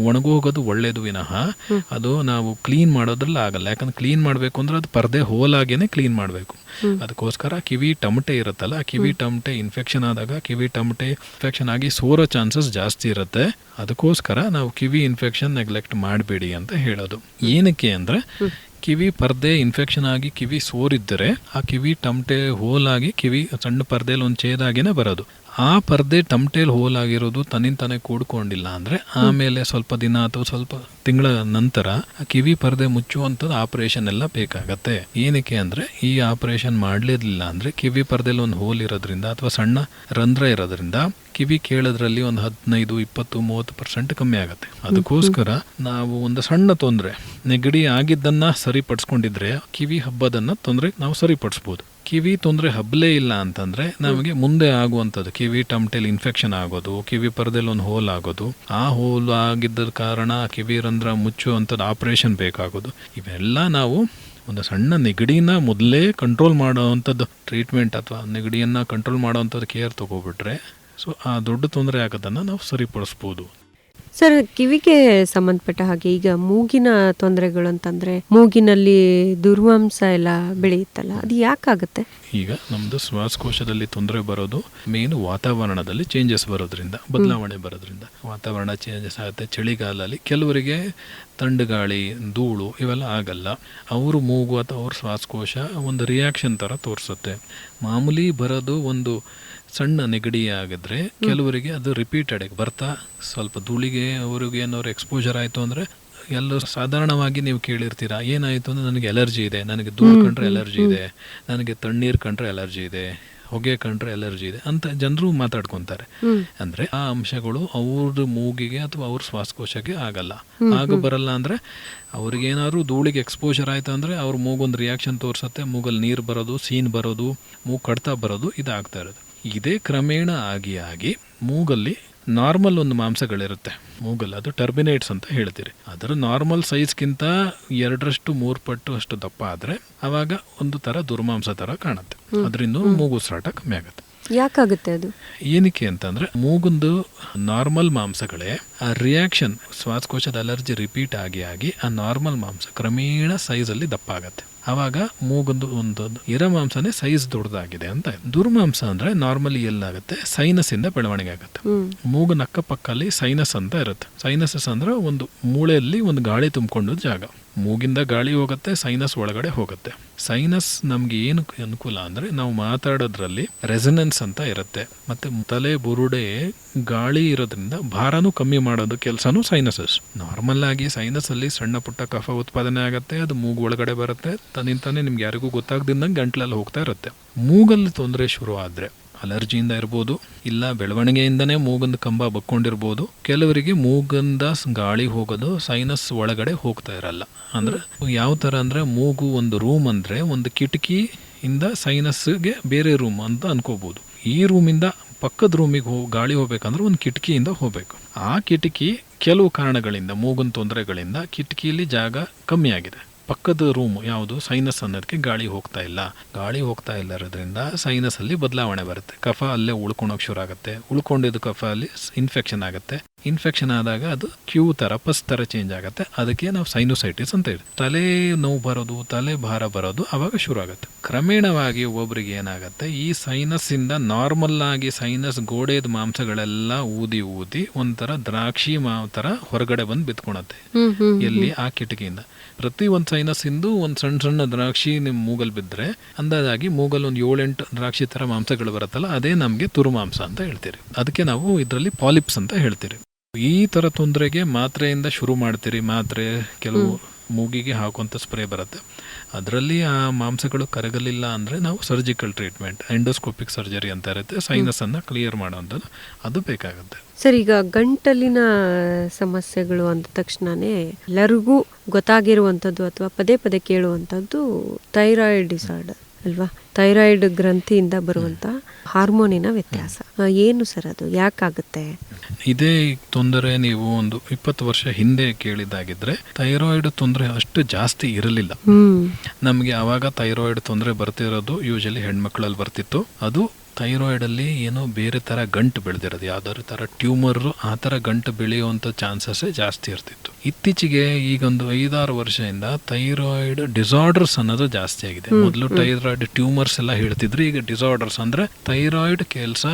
ಒಣಗೋಗೋದು ಒಳ್ಳೇದು ವಿನಃ ಅದು ನಾವು ಕ್ಲೀನ್ ಮಾಡೋದ್ರಲ್ಲಿ ಆಗಲ್ಲ. ಯಾಕಂದ್ರೆ ಕ್ಲೀನ್ ಮಾಡಬೇಕು ಅಂದ್ರೆ ಅದು ಪರ್ದೆ ಹೋಲಾಗೇನೆ ಕ್ಲೀನ್ ಮಾಡಬೇಕು. ಅದಕ್ಕೋಸ್ಕರ ಕಿವಿ ಟಮಟೆ ಇರುತ್ತಲ್ಲ ಆ ಕಿವಿ ಟಮಟೆ ಇನ್ಫೆಕ್ಷನ್ ಆದಾಗ ಕಿವಿ ಟಮಟೆ ಇನ್ಫೆಕ್ಷನ್ ಆಗಿ ಸೋರೋ ಚಾನ್ಸಸ್ ಜಾಸ್ತಿ ಇರುತ್ತೆ. ಅದಕ್ಕೋಸ್ಕರ ನಾವು ಕಿವಿ ಇನ್ಫೆಕ್ಷನ್ ನೆಗ್ಲೆಕ್ಟ್ ಮಾಡಬೇಡಿ ಅಂತ ಹೇಳೋದು. ಏನಕ್ಕೆ ಅಂದ್ರೆ ಕಿವಿ ಪರ್ದೆ ಇನ್ಫೆಕ್ಷನ್ ಆಗಿ ಕಿವಿ ಸೋರಿದ್ದರೆ, ಆ ಕಿವಿ ಟಮಟೆ ಹೋಲ್ ಆಗಿ ಕಿವಿ ಸಣ್ಣ ಪರ್ದೆಯಲ್ಲಿ ಒಂದು ಛೇದಾಗಿನೇ ಬರೋದು. ಆ ಪರದೆ ಟಮ್ಟೇಲ್ ಹೋಲ್ ಆಗಿರೋದು ತನ್ನಿಂತಾನೆ ಕೂಡ್ಕೊಂಡಿಲ್ಲ ಅಂದ್ರೆ ಆಮೇಲೆ ಸ್ವಲ್ಪ ದಿನ ಅಥವಾ ಸ್ವಲ್ಪ ತಿಂಗಳ ನಂತರ ಕಿವಿ ಪರದೆ ಮುಚ್ಚುವಂಥದ್ದು ಆಪರೇಷನ್ ಎಲ್ಲ ಬೇಕಾಗತ್ತೆ. ಏನಕ್ಕೆ ಅಂದ್ರೆ ಈ ಆಪರೇಷನ್ ಮಾಡಲಿಲ್ಲ ಅಂದ್ರೆ ಕಿವಿ ಪರ್ದೆಲಿ ಒಂದು ಹೋಲ್ ಇರೋದ್ರಿಂದ ಅಥವಾ ಸಣ್ಣ ರಂಧ್ರ ಇರೋದ್ರಿಂದ ಕಿವಿ ಕೇಳೋದ್ರಲ್ಲಿ ಒಂದು ಹದಿನೈದು, ಇಪ್ಪತ್ತು, ಮೂವತ್ತು ಪರ್ಸೆಂಟ್ ಕಮ್ಮಿ ಆಗುತ್ತೆ. ಅದಕ್ಕೋಸ್ಕರ ನಾವು ಒಂದು ಸಣ್ಣ ತೊಂದರೆ, ನೆಗಡಿ ಆಗಿದ್ದನ್ನ ಸರಿಪಡಿಸ್ಕೊಂಡಿದ್ರೆ ಕಿವಿ ಹಬ್ಬದನ್ನ ತೊಂದರೆ ನಾವು ಸರಿಪಡಿಸ್ಬೋದು. ಕಿವಿ ತೊಂದರೆ ಹಬ್ಬಲೇ ಇಲ್ಲ ಅಂತಂದ್ರೆ ನಮಗೆ ಮುಂದೆ ಆಗುವಂಥದ್ದು ಕಿವಿ ಟಮ್ಟೆಲ್ ಇನ್ಫೆಕ್ಷನ್ ಆಗೋದು ಕಿವಿ ಪರದಲ್ಲಿ ಒಂದು ಹೋಲ್ ಆಗೋದು ಆ ಹೋಲ್ ಆಗಿದ್ದ ಕಾರಣ ಕಿವಿ ರಂಧ್ರ ಮುಚ್ಚುವಂಥದ್ದು ಆಪರೇಷನ್ ಬೇಕಾಗೋದು. ಇವೆಲ್ಲ ನಾವು ಒಂದು ಸಣ್ಣ ನೆಗಡಿನ ಮೊದಲೇ ಕಂಟ್ರೋಲ್ ಮಾಡೋವಂಥದ್ದು ಟ್ರೀಟ್ಮೆಂಟ್ ಅಥವಾ ನೆಗಡಿಯನ್ನು ಕಂಟ್ರೋಲ್ ಮಾಡೋವಂಥದ್ದು ಕೇರ್ ತಗೋಬಿಟ್ರೆ ಸೊ ಆ ದೊಡ್ಡ ತೊಂದರೆ ಆಗೋದನ್ನು ನಾವು ಸರಿಪಡಿಸ್ಬೋದು. ಸರ್ ಕಿವಿಗೆ ಸಂಬಂಧಪಟ್ಟ ಹಾಗೆ ಈಗ ಮೂಗಿನ ತೊಂದರೆಗಳು ಅಂತಂದ್ರೆ ಮೂಗಿನಲ್ಲಿ ದುರ್ವಂಶ ಎಲ್ಲ ಬೆಳೆಯುತ್ತಲ್ಲ ಅದು ಯಾಕಾಗುತ್ತೆ? ಈಗ ನಮ್ಮದು ಶ್ವಾಸಕೋಶದಲ್ಲಿ ತೊಂದರೆ ಬರೋದು ಮೇನ್ ವಾತಾವರಣದಲ್ಲಿ ಚೇಂಜಸ್ ಬರೋದ್ರಿಂದ ಬದಲಾವಣೆ ಬರೋದ್ರಿಂದ. ವಾತಾವರಣ ಚೇಂಜಸ್ ಆಗುತ್ತೆ ಚಳಿಗಾಲದಲ್ಲಿ ಕೆಲವರಿಗೆ ತಂಡುಗಾಳಿ ಧೂಳು ಇವೆಲ್ಲ ಆಗಲ್ಲ. ಅವರು ಮೂಗು ಅಥವಾ ಅವ್ರ ಶ್ವಾಸಕೋಶ ಒಂದು ರಿಯಾಕ್ಷನ್ ಥರ ತೋರಿಸುತ್ತೆ. ಮಾಮೂಲಿ ಬರೋದು ಒಂದು ಸಣ್ಣ ನೆಗಡಿ ಆಗಿದ್ರೆ ಕೆಲವರಿಗೆ ಅದು ರಿಪೀಟೆಡ್ ಬರ್ತಾ ಸ್ವಲ್ಪ ಧೂಳಿಗೆ ಅವರಿಗೆ ಏನಾದ್ರು ಎಕ್ಸ್ಪೋಜರ್ ಆಯಿತು ಅಂದ್ರೆ ಎಲ್ಲರೂ ಸಾಧಾರಣವಾಗಿ ನೀವು ಕೇಳಿರ್ತೀರಾ ಏನಾಯಿತು ಅಂದ್ರೆ ನನಗೆ ಎಲರ್ಜಿ ಇದೆ ನನಗೆ ಧೂಳು ಕಂಡ್ರೆ ಎಲರ್ಜಿ ಇದೆ ನನಗೆ ತಣ್ಣೀರು ಕಂಡ್ರೆ ಎಲರ್ಜಿ ಇದೆ ಹೊಗೆ ಕಂಡ್ರೆ ಎಲರ್ಜಿ ಇದೆ ಅಂತ ಜನರು ಮಾತಾಡ್ಕೊಂತಾರೆ. ಅಂದ್ರೆ ಆ ಅಂಶಗಳು ಅವ್ರ ಮೂಗಿಗೆ ಅಥವಾ ಅವ್ರ ಶ್ವಾಸಕೋಶಕ್ಕೆ ಆಗಲ್ಲ. ಆಗ ಬರಲ್ಲ ಅಂದ್ರೆ ಅವ್ರಿಗೇನಾದ್ರು ಧೂಳಿಗೆ ಎಕ್ಸ್ಪೋಜರ್ ಆಯ್ತು ಅಂದ್ರೆ ಅವ್ರ ಮೂಗೊಂದು ರಿಯಾಕ್ಷನ್ ತೋರಿಸುತ್ತೆ ಮೂಗಲ್ಲಿ ನೀರು ಬರೋದು ಸೀನ್ ಬರೋದು ಮೂಗು ಕಡ್ತಾ ಬರೋದು ಇದಾಗ್ತಾ ಇರೋದು. ಇದೇ ಕ್ರಮೇಣ ಆಗಿ ಆಗಿ ಮೂಗಲ್ಲಿ ನಾರ್ಮಲ್ ಒಂದು ಮಾಂಸಗಳಿರುತ್ತೆ. ಮೂಗಲ್ ಅದು ಟರ್ಬಿನೇಟ್ಸ್ ಅಂತ ಹೇಳ್ತೀರಿ. ಅದರ ನಾರ್ಮಲ್ ಸೈಜ್ಗಿಂತ ಎರಡರಷ್ಟು ಮೂರು ಪಟ್ಟು ಅಷ್ಟು ದಪ್ಪ ಆದರೆ ಆವಾಗ ಒಂದು ಥರ ದುರ್ಮಾಂಸ ಥರ ಕಾಣುತ್ತೆ. ಅದರಿಂದ ಮೂಗು ಉಸಿರಾಟ ಕಮ್ಮಿ ಆಗುತ್ತೆ. ಯಾಕಾಗುತ್ತೆ ಅದು? ಏನಕ್ಕೆ ಅಂತಂದ್ರೆ ಮೂಗುಂದು ನಾರ್ಮಲ್ ಮಾಂಸಗಳೇ ಆ ರಿಯಾಕ್ಷನ್ ಶ್ವಾಸಕೋಶದ ಅಲರ್ಜಿ ರಿಪೀಟ್ ಆಗಿ ಆಗಿ ಆ ನಾರ್ಮಲ್ ಮಾಂಸ ಕ್ರಮೇಣ ಸೈಜಲ್ಲಿ ದಪ್ಪ ಆಗತ್ತೆ. ಆವಾಗ ಮೂಗೊಂದು ಒಂದು ಇರ ಮಾಂಸನೇ ಸೈಜ್ ದೊಡ್ಡದಾಗಿದೆ ಅಂತ. ದುರ್ಮಾಂಸ ಅಂದ್ರೆ ನಾರ್ಮಲಿ ಎಲ್ಲಾಗುತ್ತೆ ಸೈನಸ್ ಇಂದ ಬೆಳವಣಿಗೆ ಆಗುತ್ತೆ. ಮೂಗಿನ ಅಕ್ಕಪಕ್ಕಲ್ಲಿ ಸೈನಸ್ ಅಂತ ಇರುತ್ತೆ. ಸೈನಸಸ್ ಅಂದ್ರೆ ಒಂದು ಮೂಳೆಯಲ್ಲಿ ಒಂದು ಗಾಳಿ ತುಂಬಿಕೊಂಡು ಜಾಗ. ಮೂಗಿಂದ ಗಾಳಿ ಹೋಗುತ್ತೆ ಸೈನಸ್ ಒಳಗಡೆ ಹೋಗುತ್ತೆ. ಸೈನಸ್ ನಮ್ಗೆ ಏನು ಅನುಕೂಲ ಅಂದ್ರೆ, ನಾವು ಮಾತಾಡೋದ್ರಲ್ಲಿ ರೆಸನೆನ್ಸ್ ಅಂತ ಇರುತ್ತೆ. ಮತ್ತೆ ತಲೆ, ಬುರುಡೆ, ಗಾಳಿ ಇರೋದ್ರಿಂದ ಭಾರನೂ ಕಮ್ಮಿ ಮಾಡೋದು ಕೆಲಸನೂ ಸೈನಸಸ್ ನಾರ್ಮಲ್ ಆಗಿ ಸೈನಸ್ ಅಲ್ಲಿ ಸಣ್ಣ ಪುಟ್ಟ ಕಫ ಉತ್ಪಾದನೆ ಆಗುತ್ತೆ, ಅದು ಮೂಗು ಒಳಗಡೆ ಬರುತ್ತೆ. ತನ್ನಿಂತಾನೆ ನಿಮ್ಗೆ ಯಾರಿಗೂ ಗೊತ್ತಾಗದಿಂದ ಗಂಟ್ಲಲ್ಲಿ ಹೋಗ್ತಾ ಇರುತ್ತೆ. ಮೂಗಲ್ಲಿ ತೊಂದರೆ ಶುರು ಆದ್ರೆ ಅಲರ್ಜಿಯಿಂದ ಇರ್ಬೋದು, ಇಲ್ಲ ಬೆಳವಣಿಗೆಯಿಂದನೇ ಮೂಗಂದ ಕಂಬ ಬಕ್ಕೊಂಡಿರ್ಬೋದು, ಕೆಲವರಿಗೆ ಮೂಗಂದ ಗಾಳಿ ಹೋಗೋದು ಸೈನಸ್ ಒಳಗಡೆ ಹೋಗ್ತಾ ಇರಲ್ಲ. ಅಂದ್ರೆ ಯಾವ ಥರ ಅಂದರೆ ಮೂಗು ಒಂದು ರೂಮ್ ಅಂದರೆ ಒಂದು ಕಿಟಕಿ ಇಂದ ಸೈನಸ್ಗೆ ಬೇರೆ ರೂಮ್ ಅಂತ ಅನ್ಕೋಬಹುದು ಈ ರೂಮಿಂದ ಪಕ್ಕದ ರೂಮಿಗೆ ಹೋಗಿ ಗಾಳಿ ಹೋಗ್ಬೇಕಂದ್ರೆ ಒಂದು ಕಿಟಕಿಯಿಂದ ಹೋಗಬೇಕು. ಆ ಕಿಟಕಿ ಕೆಲವು ಕಾರಣಗಳಿಂದ, ಮೂಗಿನ ತೊಂದರೆಗಳಿಂದ ಕಿಟಕಿಯಲ್ಲಿ ಜಾಗ ಕಮ್ಮಿ ಆಗಿದೆ ಪಕ್ಕದ ರೂಮ್ ಯಾವುದು? ಸೈನಸ್ ಅನ್ನೋದಕ್ಕೆ ಗಾಳಿ ಹೋಗ್ತಾ ಇಲ್ಲ. ಗಾಳಿ ಹೋಗ್ತಾ ಇಲ್ಲ ಇರೋದ್ರಿಂದ ಸೈನಸ್ ಅಲ್ಲಿ ಬದಲಾವಣೆ ಬರುತ್ತೆ. ಕಫ ಅಲ್ಲೇ ಉಳ್ಕೊಳಕ್ ಶುರು ಆಗುತ್ತೆ. ಉಳ್ಕೊಂಡಿದ್ದು ಕಫ ಅಲ್ಲಿ ಇನ್ಫೆಕ್ಷನ್ ಆಗುತ್ತೆ. ಇನ್ಫೆಕ್ಷನ್ ಆದಾಗ ಅದು ಕ್ಯೂ ತರ ಪಸ್ ತರ ಚೇಂಜ್ ಆಗುತ್ತೆ. ಅದಕ್ಕೆ ನಾವು ಸೈನೋಸೈಟಿಸ್ ಅಂತ ಹೇಳಿ. ತಲೆ ನೋವು ಬರೋದು ತಲೆ ಭಾರ ಬರೋದು ಅವಾಗ ಶುರು ಆಗುತ್ತೆ. ಕ್ರಮೇಣವಾಗಿ ಒಬ್ಬರಿಗೆ ಏನಾಗುತ್ತೆ? ಈ ಸೈನಸ್ ಇಂದ ನಾರ್ಮಲ್ ಆಗಿ ಸೈನಸ್ ಗೋಡೆದ ಮಾಂಸಗಳೆಲ್ಲ ಊದಿ ಊದಿ ಒಂಥರ ದ್ರಾಕ್ಷಿ ಮಾತರ ತರ ಹೊರಗಡೆ ಬಂದು ಬಿತ್ಕೊಳತ್ತೆ. ಎಲ್ಲಿ? ಆ ಕಿಟಕಿಯಿಂದ. ಪ್ರತಿ ಒಂದು ಸೈನಸ್ ಇಂದು ಒಂದು ಸಣ್ಣ ಸಣ್ಣ ದ್ರಾಕ್ಷಿ ನಿಮ್ಮ ಮೂಗಲ್ ಬಿದ್ದರೆ ಅಂದಾಜಾಗಿ ಮೂಗಲ್ ಒಂದು ಏಳೆಂಟು ದ್ರಾಕ್ಷಿ ಥರ ಮಾಂಸಗಳು ಬರುತ್ತಲ್ಲ ಅದೇ ನಮಗೆ ತುರುಮಾಂಸ ಅಂತ ಹೇಳ್ತೀರಿ. ಅದಕ್ಕೆ ನಾವು ಇದರಲ್ಲಿ ಪಾಲಿಪ್ಸ್ ಅಂತ ಹೇಳ್ತೀರಿ. ಈ ಥರ ತೊಂದರೆಗೆ ಮಾತ್ರೆಯಿಂದ ಶುರು ಮಾಡ್ತೀರಿ. ಮಾತ್ರೆ ಕೆಲವು ಮೂಗಿಗೆ ಹಾಕುವಂಥ ಸ್ಪ್ರೇ ಬರುತ್ತೆ. ಅದರಲ್ಲಿ ಆ ಮಾಂಸಗಳು ಕರಗಲಿಲ್ಲ ಅಂದರೆ ನಾವು ಸರ್ಜಿಕಲ್ ಟ್ರೀಟ್ಮೆಂಟ್ ಎಂಡೋಸ್ಕೋಪಿಕ್ ಸರ್ಜರಿ ಅಂತ ಇರುತ್ತೆ. ಸೈನಸನ್ನು ಕ್ಲಿಯರ್ ಮಾಡೋವಂಥದ್ದು ಅದು ಬೇಕಾಗುತ್ತೆ. ಸರ್ ಈಗ ಗಂಟಲಿನ ಸಮಸ್ಯೆಗಳು ಅಂದ ತಕ್ಷಣನೇ ಎಲ್ಲರಿಗೂ ಗೊತ್ತಾಗಿರುವಂಥದ್ದು ಅಥವಾ ಪದೇ ಪದೇ ಕೇಳುವಂಥದ್ದು ಥೈರಾಯ್ಡ್ ಡಿಸಾರ್ಡರ್ ಅಲ್ವಾ? ಥೈರಾಯ್ಡ್ ಗ್ರಂಥಿಯಿಂದ ಬರುವಂತ ಹಾರ್ಮೋನಿನ ವ್ಯತ್ಯಾಸ. ಏನು ಸರ್ ಅದು? ಯಾಕಾಗುತ್ತೆ? ಇದೇ ತೊಂದರೆ ನೀವು ಒಂದು ಇಪ್ಪತ್ತು ವರ್ಷ ಹಿಂದೆ ಕೇಳಿದ್ದಾಗಿದ್ರೆ ಥೈರಾಯ್ಡ್ ತೊಂದರೆ ಅಷ್ಟು ಜಾಸ್ತಿ ಇರಲಿಲ್ಲ. ನಮಗೆ ಆವಾಗ ಥೈರಾಯ್ಡ್ ತೊಂದರೆ ಬರ್ತಿರೋದು ಯೂಶಲಿ ಹೆಣ್ಮಕ್ಳಲ್ಲಿ ಬರ್ತಿತ್ತು. ಅದು ಥೈರಾಯ್ಡ್ ಅಲ್ಲಿ ಏನೋ ಬೇರೆ ತರ ಗಂಟು ಬೆಳೆದಿರೋದು. ಯಾವ್ದಾದ್ರು ತರ ಟ್ಯೂಮರ್ ಆ ತರ ಗಂಟು ಬೆಳೆಯುವಂಥ ಚಾನ್ಸಸ್ ಜಾಸ್ತಿ ಇರ್ತಿತ್ತು. ಇತ್ತೀಚೆಗೆ ಈಗೊಂದು ಐದಾರು ವರ್ಷದಿಂದ ಥೈರಾಯ್ಡ್ ಡಿಸಾರ್ಡರ್ಸ್ ಅನ್ನೋದು ಜಾಸ್ತಿ ಆಗಿದೆ. ಮೊದಲು ಥೈರಾಯ್ಡ್ ಟ್ಯೂಮರ್ಸ್ ಎಲ್ಲ ಹೇಳ್ತಿದ್ರು ಈಗ ಡಿಸಾರ್ಡರ್ಸ್ ಅಂದ್ರೆ ಥೈರಾಯ್ಡ್ ಕೆಲಸ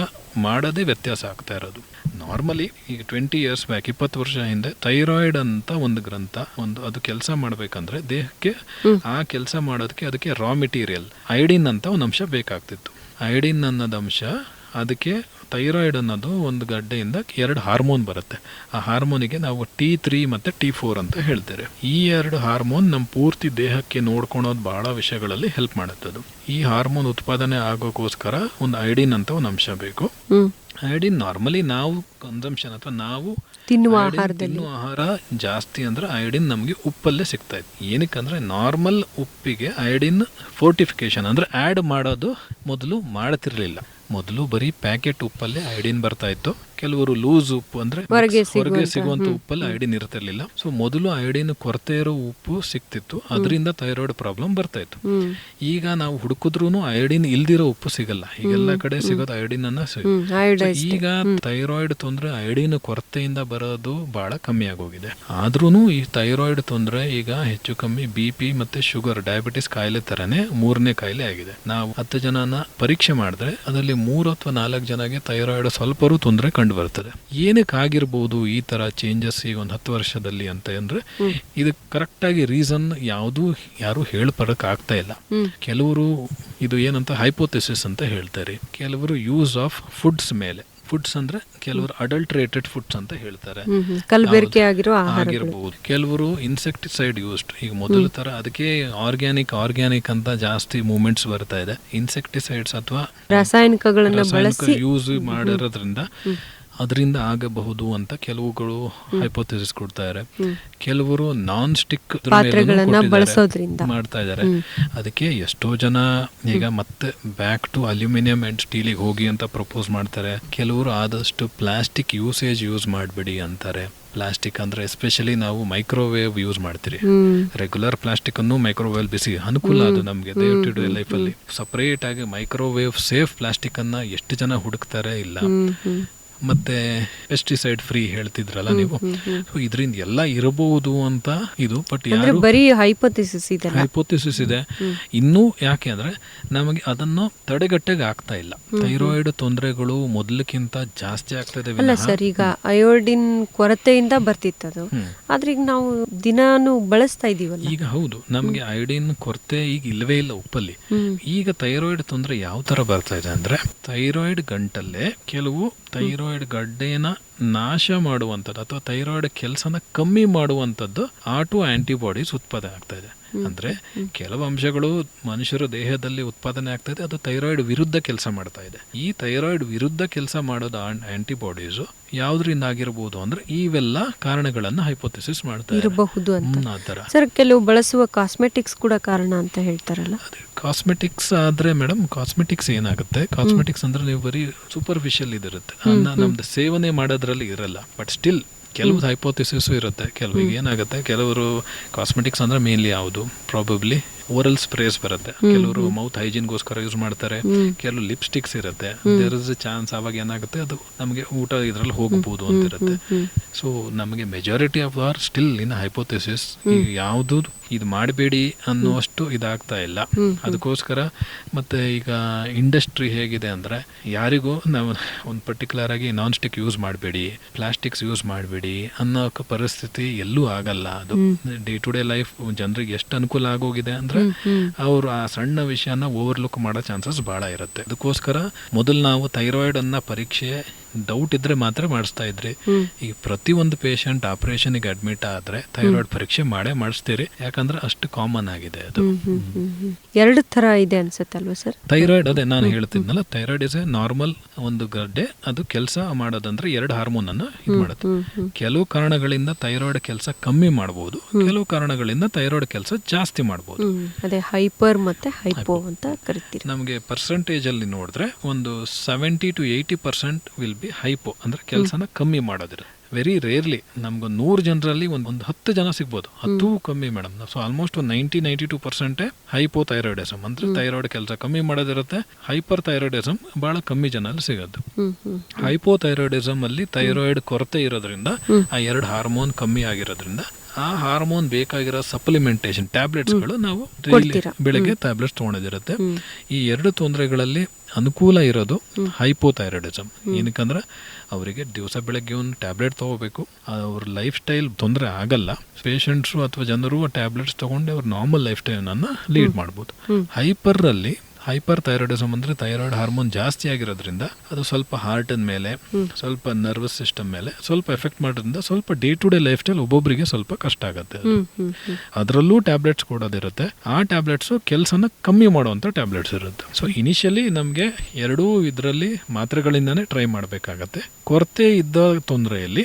ಮಾಡೋದೇ ವ್ಯತ್ಯಾಸ ಆಗ್ತಾ ಇರೋದು. ನಾರ್ಮಲಿ ಈಗ ಟ್ವೆಂಟಿ ಇಯರ್ಸ್ ಬ್ಯಾಕ್ ಇಪ್ಪತ್ತು ವರ್ಷ ಹಿಂದೆ ಥೈರಾಯ್ಡ್ ಅಂತ ಒಂದು ಗ್ರಂಥ ಒಂದು ಅದು ಕೆಲಸ ಮಾಡಬೇಕಂದ್ರೆ ದೇಹಕ್ಕೆ ಆ ಕೆಲಸ ಮಾಡೋದಕ್ಕೆ ಅದಕ್ಕೆ ರಾ ಮೆಟೀರಿಯಲ್ ಐಡಿನ್ ಅಂತ ಒಂದು ಅಂಶ ಬೇಕಾಗ್ತಿತ್ತು. ಐಡಿನ್ ಅನ್ನೋದು ಅಂಶ. ಅದಕ್ಕೆ ಥೈರಾಯ್ಡ್ ಅನ್ನೋದು ಒಂದು ಗಡ್ಡೆಯಿಂದ ಎರಡು ಹಾರ್ಮೋನ್ ಬರುತ್ತೆ. ಆ ಹಾರ್ಮೋನಿಗೆ ನಾವು ಟಿ ತ್ರೀ ಮತ್ತು ಟಿ ಫೋರ್ ಅಂತ ಹೇಳ್ತೇವೆ. ಈ ಎರಡು ಹಾರ್ಮೋನ್ ನಮ್ಮ ಪೂರ್ತಿ ದೇಹಕ್ಕೆ ನೋಡ್ಕೊಳೋದು ಭಾಳ ವಿಷಯಗಳಲ್ಲಿ ಹೆಲ್ಪ್ ಮಾಡುತ್ತೆ ಅದು. ಈ ಹಾರ್ಮೋನ್ ಉತ್ಪಾದನೆ ಆಗೋಕ್ಕೋಸ್ಕರ ಒಂದು ಐಡಿನ್ ಅಂತ ಒಂದು ಅಂಶ ಬೇಕು. ಐಡಿನ್ ನಾರ್ಮಲಿ ನಾವು ಕನ್ಸಂಪ್ಷನ್ ಅಥವಾ ನಾವು ತಿನ್ನುವ ತಿನ್ನುವ ಆಹಾರ ಜಾಸ್ತಿ ಅಂದ್ರೆ ಐಡಿನ್ ನಮಗೆ ಉಪ್ಪಲ್ಲೇ ಸಿಗ್ತಾ ಇತ್ತು. ಏನಕ್ಕಂದ್ರೆ ನಾರ್ಮಲ್ ಉಪ್ಪಿಗೆ ಐಡಿನ್ ಫೋರ್ಟಿಫಿಕೇಶನ್ ಅಂದ್ರೆ ಆ್ಯಡ್ ಮಾಡೋದು ಮೊದಲು ಮಾಡ್ತಿರ್ಲಿಲ್ಲ. ಮೊದಲು ಬರೀ ಪ್ಯಾಕೆಟ್ ಉಪ್ಪಲ್ಲೇ ಐಡಿನ್ ಬರ್ತಾ ಇತ್ತು. ಕೆಲವರು ಲೂಸ್ ಉಪ್ಪು ಅಂದ್ರೆ ಹೊರಗೆ ಸಿಗುವಂತ, ಉಪ್ಪಲ್ಲಿ ಐಡಿನ್ ಇರ್ತಿರ್ಲಿಲ್ಲ ಸೊ ಮೊದಲು ಐಡಿನ್ ಕೊರತೆ ಇರೋ ಉಪ್ಪು ಸಿಕ್ತಿತ್ತು. ಅದರಿಂದ ಥೈರಾಯ್ಡ್ ಪ್ರಾಬ್ಲಮ್ ಬರ್ತಾ ಇತ್ತು. ಈಗ ನಾವು ಹುಡುಕಿದ್ರು ಐಡಿನ್ ಇಲ್ದಿರೋ ಉಪ್ಪು ಸಿಗಲ್ಲ. ಈಗೆಲ್ಲ ಕಡೆ ಸಿಗೋದು ಐಡಿನ್ ಅನ್ನ. ಈಗ ಥೈರಾಯ್ಡ್ ತೊಂದ್ರೆ ಐಡಿನ್ ಕೊರತೆಯಿಂದ ಬರೋದು ಬಹಳ ಕಮ್ಮಿ ಆಗೋಗಿದೆ. ಆದ್ರೂ ಈ ಥೈರಾಯ್ಡ್ ತೊಂದ್ರೆ ಈಗ ಹೆಚ್ಚು ಕಮ್ಮಿ ಬಿ ಪಿ ಮತ್ತೆ ಶುಗರ್ ಡಯಾಬಿಟಿಸ್ ಕಾಯಿಲೆ ತರನೇ ಮೂರನೇ ಕಾಯಿಲೆ ಆಗಿದೆ. ನಾವು ಹತ್ತು ಜನನ ಪರೀಕ್ಷೆ ಮಾಡಿದ್ರೆ ಅದರಲ್ಲಿ ಮೂರು ಅಥವಾ ನಾಲ್ಕು ಜನಗೆ ಥೈರಾಯ್ಡ್ ಸ್ವಲ್ಪರೂ ತೊಂದರೆ ಕಂಡು ಬರ್ತದೆ. ಏನಕ್ಕೆ ಆಗಿರ್ಬೋದು ಈ ತರ ಚೇಂಜಸ್ ಈಗ ಒಂದು ಹತ್ತು ವರ್ಷದಲ್ಲಿ ಅಂತ ಅಂದ್ರೆ ಇದು ಕರೆಕ್ಟಾಗಿ ರೀಸನ್ ಯಾವುದು ಯಾರು ಹೇಳ್ಪಡಕ್ ಆಗ್ತಾ ಇಲ್ಲ. ಕೆಲವರು ಇದು ಏನಂತ ಹೈಪೋಥೆಸಿಸ್ ಅಂತ ಹೇಳ್ತಾರೆ. ಕೆಲವರು ಯೂಸ್ ಆಫ್ ಫುಡ್ಸ್ ಮೇಲೆ. ಫುಡ್ಸ್ ಅಂದ್ರೆ ಕೆಲವರು ಅಡಲ್ಟ್ರೇಟೆಡ್ ಫುಡ್ಸ್ ಅಂತ ಹೇಳ್ತಾರೆ. ಕಲಬೆರಕೆ ಆಗಿರಬಹುದು ಕೆಲವರು ಇನ್ಸೆಕ್ಟಿಸೈಡ್ ಯೂಸ್ಡ್ ಈಗ ಮೊದಲ ತರ ಅದಕ್ಕೆ ಆರ್ಗ್ಯಾನಿಕ್ ಆರ್ಗ್ಯಾನಿಕ್ ಅಂತ ಜಾಸ್ತಿ ಮೂವ್ಮೆಂಟ್ಸ್ ಬರ್ತಾ ಇದೆ. ಇನ್ಸೆಕ್ಟಿಸೈಡ್ಸ್ ಅಥವಾ ರಾಸಾಯನಿಕಗಳನ್ನ ಬಳಸಿ. ಯೂಸ್ ಮಾಡಿರೋದ್ರಿಂದ ಅದರಿಂದ ಆಗಬಹುದು ಅಂತ ಕೆಲವುಗಳು ಹೈಪೊಥಸಿಸ್ ಕೊಡ್ತಾ ಇದಾರೆ. ಕೆಲವರು ನಾನ್ ಸ್ಟಿಕ್. ಮಾಡ್ತಾ ಇದ್ದಾರೆ ಅದಕ್ಕೆ ಎಷ್ಟೋ ಜನ ಈಗ ಮತ್ತೆ ಬ್ಯಾಕ್ ಟು ಅಲ್ಯೂಮಿನಿಯಂ ಅಂಡ್ ಸ್ಟೀಲಿಗೆ ಹೋಗಿ ಅಂತ ಪ್ರಪೋಸ್ ಮಾಡ್ತಾರೆ. ಕೆಲವರು ಆದಷ್ಟು ಪ್ಲಾಸ್ಟಿಕ್ ಯೂಸೇಜ್ ಯೂಸ್ ಮಾಡಬೇಡಿ ಅಂತಾರೆ. ಪ್ಲಾಸ್ಟಿಕ್ ಅಂದ್ರೆ ಎಸ್ಪೆಷಲಿ ನಾವು ಮೈಕ್ರೋವೇವ್ ಯೂಸ್ ಮಾಡ್ತೀರಿ. ರೆಗ್ಯುಲರ್ ಪ್ಲಾಸ್ಟಿಕ್ ಅನ್ನು ಮೈಕ್ರೋವೇವ್ ಬಿಸಿ. ಅನುಕೂಲ ಅದು ನಮಗೆ ಡೇ ಟು ಡೇ ಲೈಫ್ ಅಲ್ಲಿ. ಸಪರೇಟ್ ಆಗಿ ಮೈಕ್ರೋವೇವ್ ಸೇಫ್ ಪ್ಲಾಸ್ಟಿಕ್ ಅನ್ನ ಎಷ್ಟು ಜನ ಹುಡುಕ್ತಾರೆ ಇಲ್ಲ. ಮತ್ತೆ ಪೆಸ್ಟಿಸೈಡ್ ಫ್ರೀ ಹೇಳ್ತಿದ್ರಲ್ಲ ನೀವು. ಸೊ ಇದರಿಂದ ಎಲ್ಲ ಇರಬಹುದು ಅಂತ ಇದು ಬಟ್ ಯಾರು ಬರೀ ಹೈಪೋಥಿಸಿಸ್ ಇದೆ. ಹೈಪೋಥಿಸಿಸ್ ಇದೆ ಇನ್ನೂ ಯಾಕೆ ಅಂದ್ರೆ ನಮಗೆ ಅದನ್ನು ತಡೆಗಟ್ಟೆಗೆ ಆಗ್ತಾ ಇಲ್ಲ. ಥೈರಾಯ್ಡ್ ತೊಂದರೆಗಳು ಮೊದಲಕ್ಕಿಂತ ಜಾಸ್ತಿ ಆಗ್ತಾ ಇದೆ ಅಲ್ಲ ಸರ್ ಈಗ ಅಯೋಡಿನ್ ಕೊರತೆಯಿಂದ ಬರ್ತಿತ್ತು ಅದು ಆದ್ರೆ ಈಗ ನಾವು ದಿನಾನು ಬಳಸ್ತಾ ಇದೀವಲ್ಲ. ಈಗ ಹೌದು ನಮಗೆ ಅಯೋಡಿನ್ ಕೊರತೆ ಈಗ ಇಲ್ಲವೇ ಇಲ್ಲ ಉಪ್ಪಲ್ಲಿ. ಈಗ ಥೈರಾಯ್ಡ್ ತೊಂದರೆ ಯಾವ ತರ ಬರ್ತಾ ಇದೆ ಅಂದ್ರೆ ಥೈರಾಯ್ಡ್ ಗಂಟಲ್ಲೇ ಕೆಲವು ಥೈರಾಯ್ಡ್ ಗಡ್ಡೆನ ನಾಶ ಮಾಡುವಂಥದ್ದು ಅಥವಾ ಥೈರಾಯ್ಡ್ ಕೆಲಸನ ಕಮ್ಮಿ ಮಾಡುವಂಥದ್ದು ಆಟೋ ಆ್ಯಂಟಿಬಾಡೀಸ್ ಉತ್ಪಾದನೆ ಆಗ್ತಾ ಇದೆ. ಅಂದ್ರೆ ಕೆಲವು ಅಂಶಗಳು ಮನುಷ್ಯರ ದೇಹದಲ್ಲಿ ಉತ್ಪಾದನೆ ಆಗ್ತಾ ಇದೆ ಅದು ಥೈರಾಯ್ಡ್ ವಿರುದ್ಧ ಕೆಲಸ ಮಾಡ್ತಾ ಇದೆ. ಈ ಥೈರಾಯ್ಡ್ ವಿರುದ್ಧ ಕೆಲಸ ಮಾಡೋದು ಆಂಟಿಬಾಡೀಸ್ ಯಾವ್ದ್ರಿಂದ ಆಗಿರ್ಬೋದು ಅಂದ್ರೆ ಇವೆಲ್ಲ ಕಾರಣಗಳನ್ನ ಹೈಪೋಥಿಸಿಸ್ ಮಾಡ್ತಾ ಇರಬಹುದು ಅಂತ. ಸರ್ ಕೆಲವು ಬಳಸುವ ಕಾಸ್ಮೆಟಿಕ್ಸ್ ಕೂಡ ಕಾರಣ ಅಂತ ಹೇಳ್ತಾರಲ್ಲ? ಕಾಸ್ಮೆಟಿಕ್ಸ್ ಆದ್ರೆ ಮೇಡಮ್ ಕಾಸ್ಮೆಟಿಕ್ಸ್ ಏನಾಗುತ್ತೆ? ಕಾಸ್ಮೆಟಿಕ್ಸ್ ಅಂದ್ರೆ ನೀವು ಬರೀ ಸೂಪರ್ಫಿಷಿಯಲ್ ಇದಿರುತ್ತೆ. ನಮ್ದು ಸೇವನೆ ಮಾಡೋದ್ರಲ್ಲಿ ಇರಲ್ಲ. ಬಟ್ ಸ್ಟಿಲ್ ಕೆಲವು ಹೈಪೋಥಿಸಿಸು ಇರುತ್ತೆ ಕೆಲವು ಏನಾಗುತ್ತೆ ಕೆಲವರು ಕಾಸ್ಮೆಟಿಕ್ಸ್ ಅಂದರೆ ಮೇನ್ಲಿ ಯಾವುದು? ಪ್ರಾಬಬ್ಲಿ ಓರಲ್ ಸ್ಪ್ರೇಸ್ ಬರುತ್ತೆ. ಕೆಲವರು ಮೌತ್ ಹೈಜೀನ್ಗೋಸ್ಕರ ಯೂಸ್ ಮಾಡ್ತಾರೆ. ಕೆಲವು ಲಿಪ್ಸ್ಟಿಕ್ಸ್ ಇರುತ್ತೆ. ದೇರ್ ಇಸ್ ಚಾನ್ಸ್ ಅವಾಗ ಏನಾಗುತ್ತೆ ಅದು ನಮಗೆ ಊಟ ಇದರಲ್ಲಿ ಹೋಗಬಹುದು ಅಂತ ಇರುತ್ತೆ ಸೊ ನಮಗೆ majority of or still in hypothesis ಯಾವುದು ಇದು ಮಾಡಬೇಡಿ ಅನ್ನುವಷ್ಟು ಇದಾಗ್ತಾ ಇಲ್ಲ. ಅದಕ್ಕೋಸ್ಕರ ಮತ್ತೆ ಈಗ ಇಂಡಸ್ಟ್ರಿ ಹೇಗಿದೆ ಅಂದ್ರೆ ಯಾರಿಗೂ ನಾವು ಒಂದು ಪರ್ಟಿಕ್ಯುಲರ್ ಆಗಿ ನಾನ್ ಸ್ಟಿಕ್ ಯೂಸ್ ಮಾಡಬೇಡಿ ಪ್ಲಾಸ್ಟಿಕ್ಸ್ ಯೂಸ್ ಮಾಡಬೇಡಿ ಅನ್ನೋ ಪರಿಸ್ಥಿತಿ ಎಲ್ಲೂ ಆಗಲ್ಲ. ಅದು ಡೇ ಟು ಡೇ ಲೈಫ್ ಜನರಿಗೆ ಎಷ್ಟು ಅನುಕೂಲ ಆಗೋಗಿದೆ ಅಂದ್ರೆ ಅವರು ಆ ಸಣ್ಣ ವಿಷಯನ ಓವರ್ಲುಕ್ ಮಾಡೋ ಚಾನ್ಸಸ್ ಬಹಳ ಇರುತ್ತೆ. ಅದಕ್ಕೋಸ್ಕರ ಮೊದಲು ನಾವು ಥೈರಾಯ್ಡ್ ಅನ್ನ ಪರೀಕ್ಷೆ ಡೌಟ್ ಇದ್ರೆ ಮಾತ್ರ ಮಾಡಿಸ್ತಾ ಇದ್ರಿ. ಈಗ ಪ್ರತಿಯೊಂದು ಪೇಷಂಟ್ ಆಪರೇಷನ್ಗೆ ಅಡ್ಮಿಟ್ ಆದ್ರೆ ಥೈರಾಯ್ಡ್ ಪರೀಕ್ಷೆ ಮಾಡೇ ಮಾಡಿಸ್ತೀರಿ. ಯಾಕಂದ್ರೆ ಅಷ್ಟು ಕಾಮನ್ ಆಗಿದೆ ಅದು. ಎರಡು ತರ ಇದೆ ಅನ್ಸುತ್ತಲ್ವಾ ಸರ್? ಥೈರಾಯ್ಡ್ ಅದೇ ನಾನು ಹೇಳ್ತಿದ್ನಲ್ಲ ಥೈರಾಯ್ಡ್ ಇಸ್ ಎ ನಾರ್ಮಲ್ ಒಂದು ಗಡ್ಡೆ ಅದು ಕೆಲಸ ಮಾಡೋದಂದ್ರೆ ಎರಡು ಹಾರ್ಮೋನ್ ಅನ್ನ ಇದು ಮಾಡುತ್ತೆ. ಕೆಲವು ಕಾರಣಗಳಿಂದ ಥೈರಾಯ್ಡ್ ಕೆಲಸ ಕಮ್ಮಿ ಮಾಡಬಹುದು ಕೆಲವು ಕಾರಣಗಳಿಂದ ಥೈರಾಯ್ಡ್ ಕೆಲಸ ಜಾಸ್ತಿ ಮಾಡಬಹುದು ಅದೇ ಹೈಪರ್ ಮತ್ತೆ ಹೈಪೋ ಅಂತ ಕರಿತೀವಿ ನಮಗೆ ಪರ್ಸೆಂಟೇಜ್ ಅಲ್ಲಿ ನೋಡಿದ್ರೆ ಒಂದು seventy to eighty percent will be hypo ಅಂದ್ರೆ ಕೆಲಸನ ಕಮ್ಮಿ ಮಾಡೋದಿರ ವೆರಿ ರೇರ್ಲಿ ನಮ್ಗೊಂದು ನೂರು ಜನರಲ್ಲಿ ಒಂದು ಒಂದು ಹತ್ತು ಜನ ಸಿಗ್ಬೋದು. ಹತ್ತು ಕಮ್ಮಿ ಮೇಡಮ್ ಸೊ ಆಲ್ಮೋಸ್ಟ್ ಒಂದು ನೈಂಟಿ ನೈಂಟಿ ಟೂ ಪರ್ಸೆಂಟೇ ಹೈಪೋ ಥೈರಾಯ್ಡಿಸಮ್ ಅಂದ್ರೆ ಥೈರಾಯ್ಡ್ ಕೆಲಸ ಕಮ್ಮಿ ಮಾಡೋದಿರುತ್ತೆ ಹೈಪರ್ ಥೈರಾಯ್ಡಿಸಮ್ ಬಹಳ ಕಮ್ಮಿ ಜನ ಅಲ್ಲಿ ಸಿಗೋದು ಹೈಪೋ ಥೈರಾಯ್ಡಿಸಮ್ ಹೈಪೋಥೈರಾಯ್ಡಿಸಮ್ ಅಲ್ಲಿ ಥೈರಾಯ್ಡ್ ಕೊರತೆ ಇರೋದ್ರಿಂದ ಆ ಎರಡು ಹಾರ್ಮೋನ್ ಕಮ್ಮಿ ಆಗಿರೋದ್ರಿಂದ ಆ ಹಾರ್ಮೋನ್ ಬೇಕಾಗಿರೋ ಸಪ್ಲಿಮೆಂಟೇಷನ್ ಟ್ಯಾಬ್ಲೆಟ್ಸ್ಗಳು ನಾವು ಬೆಳಗ್ಗೆ ಟ್ಯಾಬ್ಲೆಟ್ಸ್ ತೊಗೊಳೋದಿರುತ್ತೆ ಈ ಎರಡು ತೊಂದರೆಗಳಲ್ಲಿ ಅನುಕೂಲ ಇರೋದು ಹೈಪೋಥೈರಾಯ್ಡಿಸಮ್ ಏನಕ್ಕಂದ್ರೆ ಅವರಿಗೆ ದಿವಸ ಬೆಳಗ್ಗೆ ಒಂದು ಟ್ಯಾಬ್ಲೆಟ್ ತಗೋಬೇಕು. ಅವ್ರ ಲೈಫ್ ಸ್ಟೈಲ್ ತೊಂದರೆ ಆಗಲ್ಲ. ಪೇಷಂಟ್ಸು ಅಥವಾ ಜನರು ಟ್ಯಾಬ್ಲೆಟ್ಸ್ ತಗೊಂಡು ಅವ್ರ ನಾರ್ಮಲ್ ಲೈಫ್ ಸ್ಟೈಲನ್ನು ಲೀಡ್ ಮಾಡ್ಬೋದು. ಹೈಪರಲ್ಲಿ ಹೈಪರ್ ಥೈರಾಯ್ಡಿಸಮ್ ಅಂದ್ರೆ ಥೈರಾಯ್ಡ್ ಹಾರ್ಮೋನ್ ಜಾಸ್ತಿ ಆಗಿರೋದ್ರಿಂದ ಅದು ಸ್ವಲ್ಪ ಹಾರ್ಟ್ ಮೇಲೆ ಸ್ವಲ್ಪ ನರ್ವಸ್ ಸಿಸ್ಟಮ್ ಮೇಲೆ ಸ್ವಲ್ಪ ಎಫೆಕ್ಟ್ ಮಾಡೋದ್ರಿಂದ ಸ್ವಲ್ಪ day to day life style ಒಬ್ಬೊಬ್ಬರಿಗೆ ಸ್ವಲ್ಪ ಕಷ್ಟ ಆಗುತ್ತೆ ಅದು. ಅದರಲ್ಲೂ ಟ್ಯಾಬ್ಲೆಟ್ಸ್ ಕೊಡೋದಿರುತ್ತೆ. ಆ ಟ್ಯಾಬ್ಲೆಟ್ಸ್ ಕೆಲಸನ ಕಮ್ಮಿ ಮಾಡುವಂಥ ಟ್ಯಾಬ್ಲೆಟ್ಸ್ ಇರುತ್ತೆ. ಸೊ ಇನಿಷಿಯಲಿ ನಮಗೆ ಎರಡೂ ಇದರಲ್ಲಿ ಮಾತ್ರೆಗಳಿಂದಾನೇ ಟ್ರೈ ಮಾಡಬೇಕಾಗತ್ತೆ. ಕೊರತೆ ಇದ್ದ ತೊಂದರೆಯಲ್ಲಿ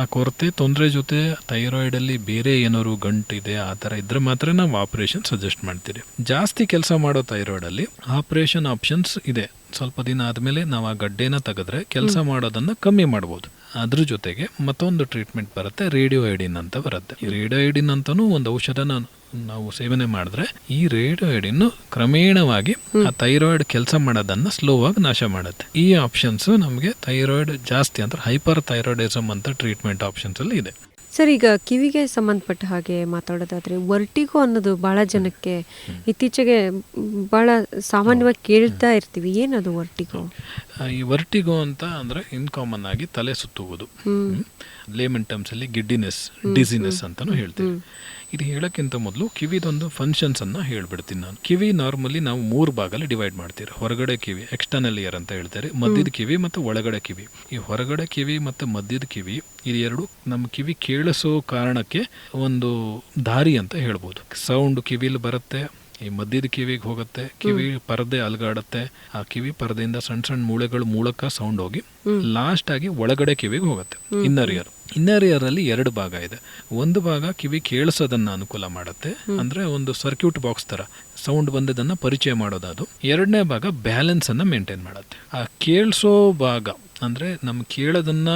ಆ ಕೊರತೆ ತೊಂದರೆ ಜೊತೆ ಥೈರಾಯ್ಡಲ್ಲಿ ಬೇರೆ ಏನಾದ್ರು ಗಂಟು ಇದೆ ಆ ಥರ ಇದ್ರೆ ಮಾತ್ರ ನಾವು ಆಪರೇಷನ್ ಸಜೆಸ್ಟ್ ಮಾಡ್ತೀರಿ. ಜಾಸ್ತಿ ಕೆಲಸ ಮಾಡೋ ಥೈರಾಯ್ಡಲ್ಲಿ ಆಪ್ರೇಷನ್ ಆಪರೇಷನ್ ಆಪ್ಷನ್ಸ್ ಇದೆ. ಸ್ವಲ್ಪ ದಿನ ಆದಮೇಲೆ ನಾವು ಆ ಗಡ್ಡೆನ ತೆಗೆದ್ರೆ ಕೆಲಸ ಮಾಡೋದನ್ನು ಕಮ್ಮಿ ಮಾಡ್ಬೋದು. ಅದ್ರ ಜೊತೆಗೆ ಮತ್ತೊಂದು ಟ್ರೀಟ್ಮೆಂಟ್ ಬರುತ್ತೆ ರೇಡಿಯೋ ಐಡಿನ್ ಅಂತ ಬರುತ್ತೆ. ಈ ರೇಡಿಯೋ ಐಡಿನ್ ಅಂತಾನೂ ಒಂದು ಔಷಧನ ನಾವು ಸೇವನೆ ಮಾಡಿದ್ರೆ ಈ ರೇಡಿಯೋ ಐಡಿನ್ ಕ್ರಮೇಣವಾಗಿ ಆ ಥೈರಾಯ್ಡ್ ಕೆಲಸ ಮಾಡೋದನ್ನ ಸ್ಲೋ ಆಗಿ ನಾಶ ಮಾಡುತ್ತೆ. ಈ ಆಪ್ಷನ್ಸ್ ನಮಗೆ ಥೈರಾಯ್ಡ್ ಜಾಸ್ತಿ ಅಂದ್ರೆ ಹೈಪರ್ ಥೈರಾಯ್ಡಿಸಮ್ ಅಂತ ಟ್ರೀಟ್ಮೆಂಟ್ ಆಪ್ಷನ್ಸ್ ಅಲ್ಲಿ ಇದೆ. ಸರ್ ಈಗ ಕಿವಿಗೆ ಸಂಬಂಧಪಟ್ಟ ಹಾಗೆ ಮಾತಾಡೋದಾದ್ರೆ ವರ್ಟಿಗೋ ಅನ್ನೋದು ಬಹಳ ಜನಕ್ಕೆ ಇತ್ತೀಚೆಗೆ ಬಹಳ ಸಾಮಾನ್ಯವಾಗಿ ಕೇಳ್ತಾ ಇರ್ತೀವಿ. ಏನದು ವರ್ಟಿಗೋ? ಈ ವರ್ಟಿಗೋ ಅಂತ ಅಂದ್ರೆ ಇನ್ಕಾಮನ್ ಆಗಿ ತಲೆ ಸುತ್ತುವುದು. ಲೇಮನ್ ಟರ್ಮ್ಸ್ ಅಲ್ಲಿ ಗಿಡ್ಡಿನೆಸ್ ಡಿಸಿನೆಸ್ ಅಂತಾನು ಹೇಳ್ತೀವಿ. ಇದು ಹೇಳೋಕ್ಕಿಂತ ಮೊದಲು ಕಿವಿದೊಂದು ಫಂಕ್ಷನ್ಸ್ ಅನ್ನ ಹೇಳ್ಬಿಡ್ತೀನಿ ನಾನು. ಕಿವಿ ನಾರ್ಮಲಿ ನಾವು ಮೂರು ಭಾಗಲ್ಲಿ ಡಿವೈಡ್ ಮಾಡ್ತೀವಿ ಹೊರಗಡೆ ಕಿವಿ ಎಕ್ಸ್ಟರ್ನಲ್ ಇಯರ್ ಅಂತ ಹೇಳ್ತಾರೆ. ಮಧ್ಯದ ಕಿವಿ ಮತ್ತು ಒಳಗಡೆ ಕಿವಿ. ಈ ಹೊರಗಡೆ ಕಿವಿ ಮತ್ತು ಮಧ್ಯದ ಕಿವಿ ಇದು ಎರಡು ನಮ್ಮ ಕಿವಿ ಕೇಳಿಸೋ ಕಾರಣಕ್ಕೆ ಒಂದು ದಾರಿ ಅಂತ ಹೇಳ್ಬೋದು. ಸೌಂಡ್ ಕಿವಿಲಿ ಬರುತ್ತೆ ಈ ಮಧ್ಯದ ಕಿವಿಗೆ ಹೋಗುತ್ತೆ ಕಿವಿ ಪರದೆ ಅಲ್ಗಾಡತ್ತೆ ಆ ಕಿವಿ ಪರದೆಯಿಂದ ಸಣ್ಣ ಸಣ್ಣ ಮೂಳೆಗಳ ಮೂಲಕ ಸೌಂಡ್ ಹೋಗಿ ಲಾಸ್ಟ್ ಆಗಿ ಒಳಗಡೆ ಕಿವಿಗೆ ಹೋಗುತ್ತೆ ಇನ್ನರ್ ಇಯರ್ ಇನ್ನರ್ ಇಯರ್ ಅಲ್ಲಿ ಎರಡು ಭಾಗ ಇದೆ. ಒಂದು ಭಾಗ ಕಿವಿ ಕೇಳಿಸೋದನ್ನ ಅನುಕೂಲ ಮಾಡುತ್ತೆ ಅಂದ್ರೆ ಒಂದು ಸರ್ಕ್ಯೂಟ್ ಬಾಕ್ಸ್ ತರ. ಸೌಂಡ್ ಬಂದದನ್ನು ಪರಿಚಯ ಮಾಡೋದದು. ಎರಡನೇ ಭಾಗ ಬ್ಯಾಲೆನ್ಸನ್ನು ಅನ್ನ ಮೇಂಟೈನ್ ಮಾಡುತ್ತೆ. ಆ ಕೇಳಿಸೋ ಭಾಗ ಅಂದರೆ ನಮ್ಮ ಕೇಳೋದನ್ನ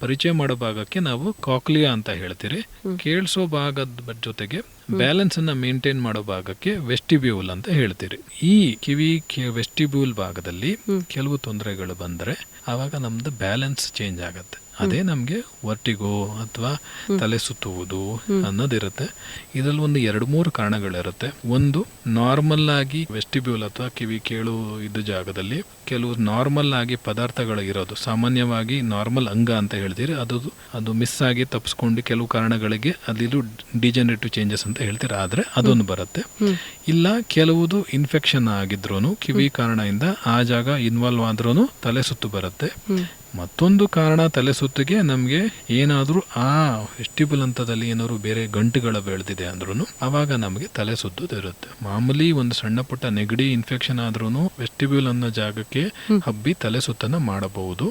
ಪರಿಚಯ ಮಾಡೋ ಭಾಗಕ್ಕೆ ನಾವು ಕಾಕ್ಲಿಯಾ ಅಂತ ಹೇಳ್ತೀರಿ. ಕೇಳಿಸೋ ಭಾಗದ ಜೊತೆಗೆ ಬ್ಯಾಲೆನ್ಸ್ ಅನ್ನ ಮೇಂಟೈನ್ ಮಾಡೋ ಭಾಗಕ್ಕೆ ವೆಸ್ಟಿಬ್ಯೂಲ್ ಅಂತ ಹೇಳ್ತೀರಿ. ಈ ಕಿವಿ ವೆಸ್ಟಿಬ್ಯೂಲ್ ಭಾಗದಲ್ಲಿ ಕೆಲವು ತೊಂದರೆಗಳು ಬಂದರೆ ಆವಾಗ ನಮ್ದು ಬ್ಯಾಲೆನ್ಸ್ ಚೇಂಜ್ ಆಗುತ್ತೆ. ಅದೇ ನಮಗೆ ವರ್ಟಿಗೋ ಅಥವಾ ತಲೆ ಸುತ್ತುವುದು ಅನ್ನೋದಿರುತ್ತೆ. ಇದರಲ್ಲಿ ಒಂದು ಎರಡು ಮೂರು ಕಾರಣಗಳಿರುತ್ತೆ. ಒಂದು ನಾರ್ಮಲ್ ಆಗಿ ವೆಸ್ಟಿಬ್ಯೂಲ್ ಅಥವಾ ಕಿವಿ ಕೇಳು ಇದ್ದ ಜಾಗದಲ್ಲಿ ಕೆಲವು ನಾರ್ಮಲ್ ಆಗಿ ಪದಾರ್ಥಗಳು ಇರೋದು. ಸಾಮಾನ್ಯವಾಗಿ ನಾರ್ಮಲ್ ಅಂಗ ಅಂತ ಹೇಳ್ತೀರಿ. ಅದು ಅದು ಮಿಸ್ ಆಗಿ ತಪ್ಪಿಸ್ಕೊಂಡು ಕೆಲವು ಕಾರಣಗಳಿಗೆ ಅದಿದು ಡಿಜನರೇಟಿವ್ ಚೇಂಜಸ್ ಅಂತ ಹೇಳ್ತೀರಾ. ಆದರೆ ಅದೊಂದು ಬರುತ್ತೆ. ಇಲ್ಲ ಕೆಲವುದು ಇನ್ಫೆಕ್ಷನ್ ಆಗಿದ್ರೂ ಕಿವಿ ಕಾರಣದಿಂದ ಆ ಜಾಗ ಇನ್ವಾಲ್ವ್ ಆದ್ರೂ ತಲೆ ಸುತ್ತು ಬರುತ್ತೆ. ಮತ್ತೊಂದು ಕಾರಣ ತಲೆ ಸುತ್ತಿಗೆ ನಮಗೆ ಏನಾದರೂ ಆ ವೆಸ್ಟಿಬಲ್ ಹಂತದಲ್ಲಿ ಏನಾದ್ರು ಬೇರೆ ಗಂಟುಗಳ ಬೆಳೆದಿದೆ ಅಂದ್ರೂ ಅವಾಗ ನಮಗೆ ತಲೆ ಸುತ್ತೋದು ಇರುತ್ತೆ. ಮಾಮೂಲಿ ಒಂದು ಸಣ್ಣ ಪುಟ್ಟ ನೆಗಡಿ ಇನ್ಫೆಕ್ಷನ್ ಆದ್ರೂ ವೆಸ್ಟಿಬ್ಯೂಲ್ ಅನ್ನೋ ಜಾಗಕ್ಕೆ ಹಬ್ಬಿ ತಲೆ ಸುತ್ತನ್ನ ಮಾಡಬಹುದು.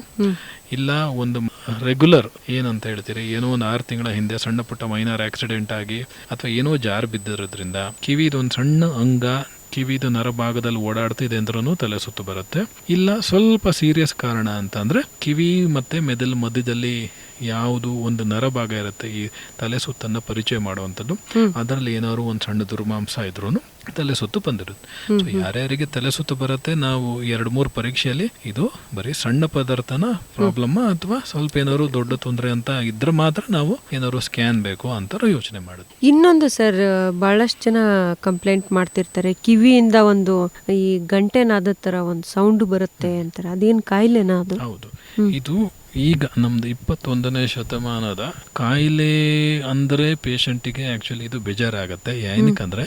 ಇಲ್ಲ ಒಂದು ರೆಗ್ಯುಲರ್ ಏನಂತ ಹೇಳ್ತೀರಿ ಏನೋ ಒಂದು ಆರು ತಿಂಗಳ ಹಿಂದೆ ಸಣ್ಣ ಪುಟ್ಟ ಮೈನರ್ ಆಕ್ಸಿಡೆಂಟ್ ಆಗಿ ಅಥವಾ ಏನೋ ಜಾರ್ ಬಿದ್ದಿರೋದ್ರಿಂದ ಕಿವಿದು ಒಂದು ಅಂಗ ಕಿವಿದು ನರಭಾಗದಲ್ಲಿ ಓಡಾಡ್ತಿದೆ ಅಂದ್ರೂ ತಲೆ ಸುತ್ತು ಬರುತ್ತೆ. ಇಲ್ಲ ಸ್ವಲ್ಪ ಸೀರಿಯಸ್ ಕಾರಣ ಅಂತ ಕಿವಿ ಮತ್ತೆ ಮೆದಲ್ ಮಧ್ಯದಲ್ಲಿ ಯಾವುದು ಒಂದು ನರಭಾಗ ಇರುತ್ತೆ ಈ ತಲೆ ಸುತ್ತನ್ನು ಪರಿಚಯ ಮಾಡುವಂಥದ್ದು. ಅದರಲ್ಲಿ ಏನಾದ್ರು ಒಂದು ಸಣ್ಣ ದುರ್ಮಾಂಸ ಇದ್ರೂ ತಲೆ ಸುತ್ತು ಬಂದಿರುತ್ತೆ. ಸೊ ಯಾರ್ಯಾರಿಗೆ ತಲೆ ಸುತ್ತು ಬರುತ್ತೆ ನಾವು ಎರಡು ಮೂರು ಪರೀಕ್ಷೆಯಲ್ಲಿ ಇದು ಬರೀ ಸಣ್ಣ ಪದಾರ್ಥನ ಪ್ರಾಬ್ಲಮ್ ಅಥವಾ ಸ್ವಲ್ಪ ಏನಾದ್ರು ದೊಡ್ಡ ತೊಂದರೆ ಅಂತ ಇದ್ರೆ ಮಾತ್ರ ನಾವು ಏನಾದ್ರು ಸ್ಕ್ಯಾನ್ ಬೇಕು ಅಂತ ಯೋಚನೆ ಮಾಡುದು ಇನ್ನೊಂದು ಸರ್ ಬಹಳಷ್ಟು ಜನ ಕಂಪ್ಲೇಂಟ್ ಮಾಡ್ತಿರ್ತಾರೆ. ಕಿವಿಯಿಂದ ಒಂದು ಈ ಗಂಟೆನಾದ ತರ ಒಂದು ಸೌಂಡ್ ಬರುತ್ತೆ ಅಂತಾರೆ. ಅದೇನು ಕಾಯಿಲೆನಾ ಅದು? ಹೌದು. ಇದು ಈಗ ನಮ್ದು ಇಪ್ಪತ್ತೊಂದನೇ ಶತಮಾನದ ಕಾಯಿಲೆ ಅಂದ್ರೆ ಪೇಷಂಟಿಗೆ ಆಕ್ಚುಲಿ ಇದು ಬೇಜಾರಾಗತ್ತೆ ಏನಕ್ಕಂದ್ರೆ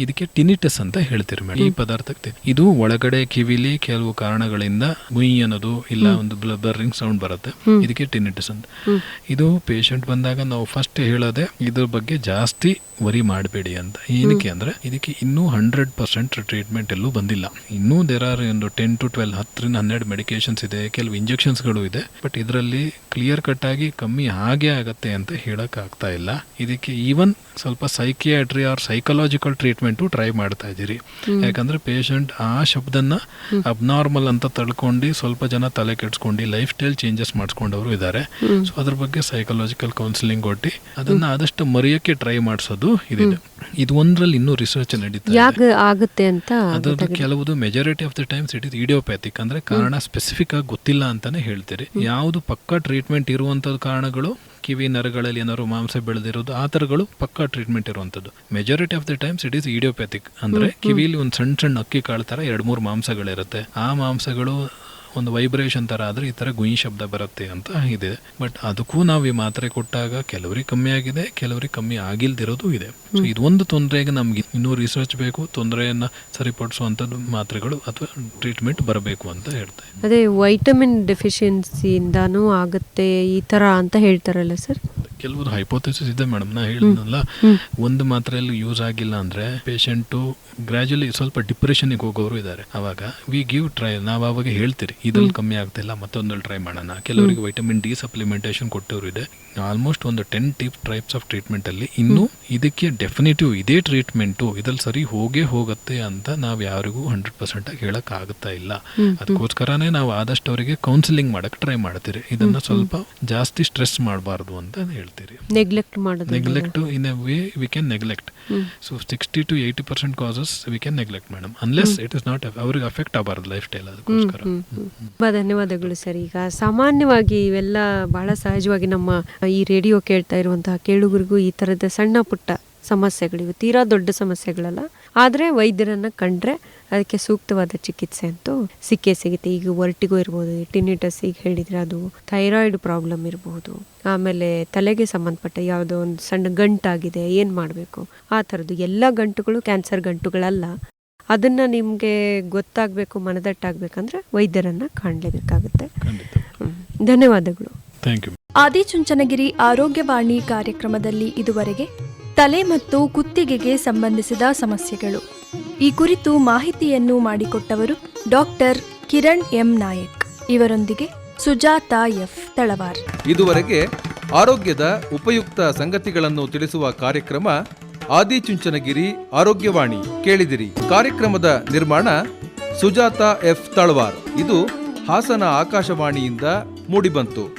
ಇದಕ್ಕೆ ಟಿನಿಟಸ್ ಅಂತ ಹೇಳ್ತೀರಿ ಮೇಡಮ್ ಈ ಪದಾರ್ಥಕ್ಕೆ ಇದು ಒಳಗಡೆ ಕಿವಿಲಿ ಕೆಲವು ಕಾರಣಗಳಿಂದ ಗುಯಿ ಅನ್ನೋದು ಇಲ್ಲ ಒಂದು ಬ್ಲಬರಿಂಗ್ ಸೌಂಡ್ ಬರುತ್ತೆ ಇದಕ್ಕೆ ಟಿನಿಟಸ್ ಅಂತ. ಇದು ಪೇಷಂಟ್ ಬಂದಾಗ ನಾವು ಫಸ್ಟ್ ಹೇಳೋದೆ ಇದ್ರ ಬಗ್ಗೆ ಜಾಸ್ತಿ ವರಿ ಮಾಡಬೇಡಿ ಅಂತ. ಏನಕ್ಕೆ ಅಂದ್ರೆ ಇದಕ್ಕೆ ಇನ್ನೂ ಹಂಡ್ರೆಡ್ ಪರ್ಸೆಂಟ್ ಟ್ರೀಟ್ಮೆಂಟ್ ಎಲ್ಲೂ ಬಂದಿಲ್ಲ. ಇನ್ನೂ ದೇರ್ ಆರ್ ಒಂದು ಟೆನ್ ಟು ಟ್ವೆಲ್ ಹತ್ತರಿಂದ ಹನ್ನೆರಡು ಮೆಡಿಕೇಶನ್ಸ್ ಇದೆ ಕೆಲವು ಇಂಜೆಕ್ಷನ್ಸ್ಗಳು ಇದೆ ಬಟ್ ಇದರಲ್ಲಿ ಕ್ಲಿಯರ್ ಕಟ್ ಆಗಿ ಕಮ್ಮಿ ಆಗೇ ಆಗತ್ತೆ ಅಂತ ಹೇಳಕ್ ಆಗ್ತಾ ಇಲ್ಲ. ಇದಕ್ಕೆ ಈವನ್ ಸ್ವಲ್ಪ psychiatry or psychological treatment try ಮಾಡ್ತಾ ಇದ್ದೀರಿ. ಯಾಕಂದ್ರೆ ಪೇಷಂಟ್ ಆ ಶಬ್ದನ ಅಬ್ನಾರ್ಮಲ್ ಅಂತ ತಳ್ಕೊಂಡು ಸ್ವಲ್ಪ ಜನ ತಲೆ ಕೆಡ್ಸ್ಕೊಂಡು ಲೈಫ್ ಸ್ಟೈಲ್ ಚೇಂಜಸ್ ಮಾಡಿಸ್ಕೊಂಡವರು ಇದ್ದಾರೆ ಸೊ ಅದ್ರ ಬಗ್ಗೆ ಸೈಕಲಾಜಿಕಲ್ ಕೌನ್ಸಿಲಿಂಗ್ ಕೊಟ್ಟು ಅದನ್ನ ಆದಷ್ಟು ಮರೆಯೋಕ್ಕೆ ಟ್ರೈ ಮಾಡಿಸೋದು ಇದಿದೆ. ಇದು ಒಂದ್ರಲ್ಲಿ ಇನ್ನೂ ರಿಸರ್ಚ್ ನಡೀತಾ ಇದೆ. ಯಾಕೆ ಆಗುತ್ತೆ ಅಂತ ಅದರದ್ದು ಕೆಲವುದು majority of the times it is idiopathic ಅಂದ್ರೆ ಕಾರಣ ಸ್ಪೆಸಿಫಿಕ್ ಆಗಿ ಗೊತ್ತಿಲ್ಲ ಅಂತಾನೆ ಹೇಳ್ತೀರಿ. ಯಾವುದು ಪಕ್ಕ ಟ್ರೀಟ್ಮೆಂಟ್ ಇರುವಂಥದ್ದು ಕಾರಣಗಳು ಕಿವಿ ನರಗಳಲ್ಲಿ ಏನಾದ್ರು ಮಾಂಸ ಬೆಳೆದಿರೋದು ಆ ಥರಗಳು ಪಕ್ಕಾ ಟ್ರೀಟ್ಮೆಂಟ್ ಇರುವಂಥದ್ದು majority of the times it is idiopathic ಅಂದ್ರೆ ಕಿವಿಲಿ ಒಂದು ಸಣ್ಣ ಸಣ್ಣ ಅಕ್ಕಿ ಕಾಳು ಥರ ಎರಡು ಮೂರು ಮಾಂಸಗಳಿರುತ್ತೆ. ಆ ಮಾಂಸಗಳು ಒಂದು ವೈಬ್ರೇಷನ್ ಥರ ಆದರೆ ಈ ಥರ ಗುಯಿ ಶಬ್ದ ಬರುತ್ತೆ ಅಂತ ಇದೆ. ಬಟ್ ಅದಕ್ಕೂ ನಾವು ಈ ಮಾತ್ರೆ ಕೊಟ್ಟಾಗ ಕೆಲವರಿಗೆ ಕಮ್ಮಿ ಆಗಿದೆ ಕೆಲವರಿಗೆ ಕಮ್ಮಿ ಆಗಿಲ್ದಿರೋದು ಇದೆ. ಸೊ ಇದೊಂದು ತೊಂದರೆಗೆ ನಮ್ಗೆ ಇನ್ನೂ ರಿಸರ್ಚ್ ಬೇಕು ತೊಂದರೆಯನ್ನು ಸರಿಪಡಿಸುವಂಥದ್ದು ಮಾತ್ರೆಗಳು ಅಥವಾ ಟ್ರೀಟ್ಮೆಂಟ್ ಬರಬೇಕು ಅಂತ ಹೇಳ್ತಾರೆ ಅದೇ ವೈಟಮಿನ್ ಡೆಫಿಷಿಯನ್ಸಿಯಿಂದಾನೂ ಆಗುತ್ತೆ ಈ ಥರ ಅಂತ ಹೇಳ್ತಾರಲ್ಲ ಸರ್? ಕೆಲವೊಂದು ಹೈಪೋಥೆಸಿಸ್ ಇದೆ ಮೇಡಮ್ ನಾ ಹೇಳಿದ್ನಲ್ಲ. ಒಂದು ಮಾತ್ರೆಯಲ್ಲಿ ಯೂಸ್ ಆಗಿಲ್ಲ ಅಂದ್ರೆ ಪೇಷಂಟು ಗ್ರಾಜುಲಿ ಸ್ವಲ್ಪ ಡಿಪ್ರೆಷನ್ಗೆ ಹೋಗೋರು ಇದ್ದಾರೆ. ಅವಾಗ ವಿ ಗಿವ್ ಟ್ರೈ ನಾವು ಅವಾಗ ಹೇಳ್ತೀರಿ. ಇದ್ರಲ್ಲಿ ಕಮ್ಮಿ ಆಗ್ತಿಲ್ಲ ಮತ್ತೊಂದಲ್ಲಿ ಟ್ರೈ ಮಾಡೋಣ. ಕೆಲವರಿಗೆ ವೈಟಮಿನ್ ಡಿ ಸಪ್ಲಿಮೆಂಟೇಷನ್ ಕೊಟ್ಟವರು ಇದೆ. ಆಲ್ಮೋಸ್ಟ್ ಒಂದು ten tip types of treatment ಅಲ್ಲಿ. ಇನ್ನು ಇದಕ್ಕೆ ಡೆಫಿನೆಟಿವ್ ಇದೇ ಟ್ರೀಟ್ಮೆಂಟು ಇದ್ರಲ್ಲಿ ಸರಿ ಹೋಗೇ ಹೋಗುತ್ತೆ ಅಂತ ನಾವು ಯಾರಿಗೂ ಹಂಡ್ರೆಡ್ ಪರ್ಸೆಂಟ್ ಆಗಿ ಹೇಳಕ್ ಆಗ್ತಾ ಇಲ್ಲ ಅದಕ್ಕೋಸ್ಕರನೇ ನಾವು ಆದಷ್ಟು ಅವರಿಗೆ ಕೌನ್ಸಿಲಿಂಗ್ ಮಾಡಕ್ ಟ್ರೈ ಮಾಡ್ತೀರಿ. ಇದನ್ನ ಸ್ವಲ್ಪ ಜಾಸ್ತಿ ಸ್ಟ್ರೆಸ್ ಮಾಡಬಾರ್ದು ಅಂತ ಹೇಳ್ತೀರಿ. ನೆಗ್ಲೆಕ್ಟ್ ಮಾಡೋದು neglect in a way we can neglect so sixty to eighty percent cases we can neglect madam unless it is not ಅವ್ರಿಗೆ ಅಫೆಕ್ಟ್ ಆಗಬಾರ್ದು ಲೈಫ್ ಸ್ಟೈಲ್ ಅದಕ್ಕೋಸ್ಕರ. ತುಂಬಾ ಧನ್ಯವಾದಗಳು ಸರ್. ಈಗ ಸಾಮಾನ್ಯವಾಗಿ ಇವೆಲ್ಲ ಬಹಳ ಸಹಜವಾಗಿ ನಮ್ಮ ಈ ರೇಡಿಯೋ ಕೇಳ್ತಾ ಇರುವಂತಹ ಕೇಳುಗರಿಗೂ ಈ ತರದ ಸಣ್ಣ ಪುಟ್ಟ ಸಮಸ್ಯೆಗಳಿವೆ. ತೀರಾ ದೊಡ್ಡ ಸಮಸ್ಯೆಗಳಲ್ಲ. ಆದರೆ ವೈದ್ಯರನ್ನ ಕಂಡ್ರೆ ಅದಕ್ಕೆ ಸೂಕ್ತವಾದ ಚಿಕಿತ್ಸೆ ಅಂತೂ ಸಿಕ್ಕೇ ಸಿಗುತ್ತೆ. ಈಗ ವರ್ಟಿಗೋ ಇರ್ಬೋದು, ಟಿನಿಟಸ್ ಈಗ ಹೇಳಿದ್ರೆ ಅದು ಥೈರಾಯ್ಡ್ ಪ್ರಾಬ್ಲಮ್ ಇರಬಹುದು ಆಮೇಲೆ ತಲೆಗೆ ಸಂಬಂಧಪಟ್ಟ ಯಾವುದೋ ಒಂದು ಸಣ್ಣ ಗಂಟಾಗಿದೆ, ಏನು ಮಾಡಬೇಕು? ಆ ಥರದ್ದು ಎಲ್ಲ ಗಂಟುಗಳು ಕ್ಯಾನ್ಸರ್ ಗಂಟುಗಳಲ್ಲ. ಅದನ್ನ ನಿಮಗೆ ಗೊತ್ತಾಗಬೇಕು ಮನದಟ್ಟಾಗಬೇಕಂದ್ರೆ ವೈದ್ಯರನ್ನ ಕಾಣಲೇಬೇಕಾಗುತ್ತೆ. ಧನ್ಯವಾದಗಳು. ಥ್ಯಾಂಕ್ ಯು ಆದಿಚುಂಚನಗಿರಿ ಆರೋಗ್ಯವಾಣಿ ಕಾರ್ಯಕ್ರಮದಲ್ಲಿ ಇದುವರೆಗೆ ತಲೆ ಮತ್ತು ಕುತ್ತಿಗೆಗೆ ಸಂಬಂಧಿಸಿದ ಸಮಸ್ಯೆಗಳು. ಈ ಕುರಿತು ಮಾಹಿತಿಯನ್ನು ಮಾಡಿಕೊಟ್ಟವರು ಡಾಕ್ಟರ್ ಕಿರಣ್ ಎಂ ನಾಯಕ್. ಇವರೊಂದಿಗೆ ಸುಜಾತಾ ಎಫ್ ತಳವಾರ್. ಇದುವರೆಗೆ ಆರೋಗ್ಯದ ಉಪಯುಕ್ತ ಸಂಗತಿಗಳನ್ನು ತಿಳಿಸುವ ಕಾರ್ಯಕ್ರಮ ಆದಿಚುಂಚನಗಿರಿ ಆರೋಗ್ಯವಾಣಿ ಕೇಳಿದಿರಿ. ಕಾರ್ಯಕ್ರಮದ ನಿರ್ಮಾಣ ಸುಜಾತ ಎಫ್ ತಳವಾರ್. ಇದು ಹಾಸನ ಆಕಾಶವಾಣಿಯಿಂದ ಮೂಡಿಬಂತು.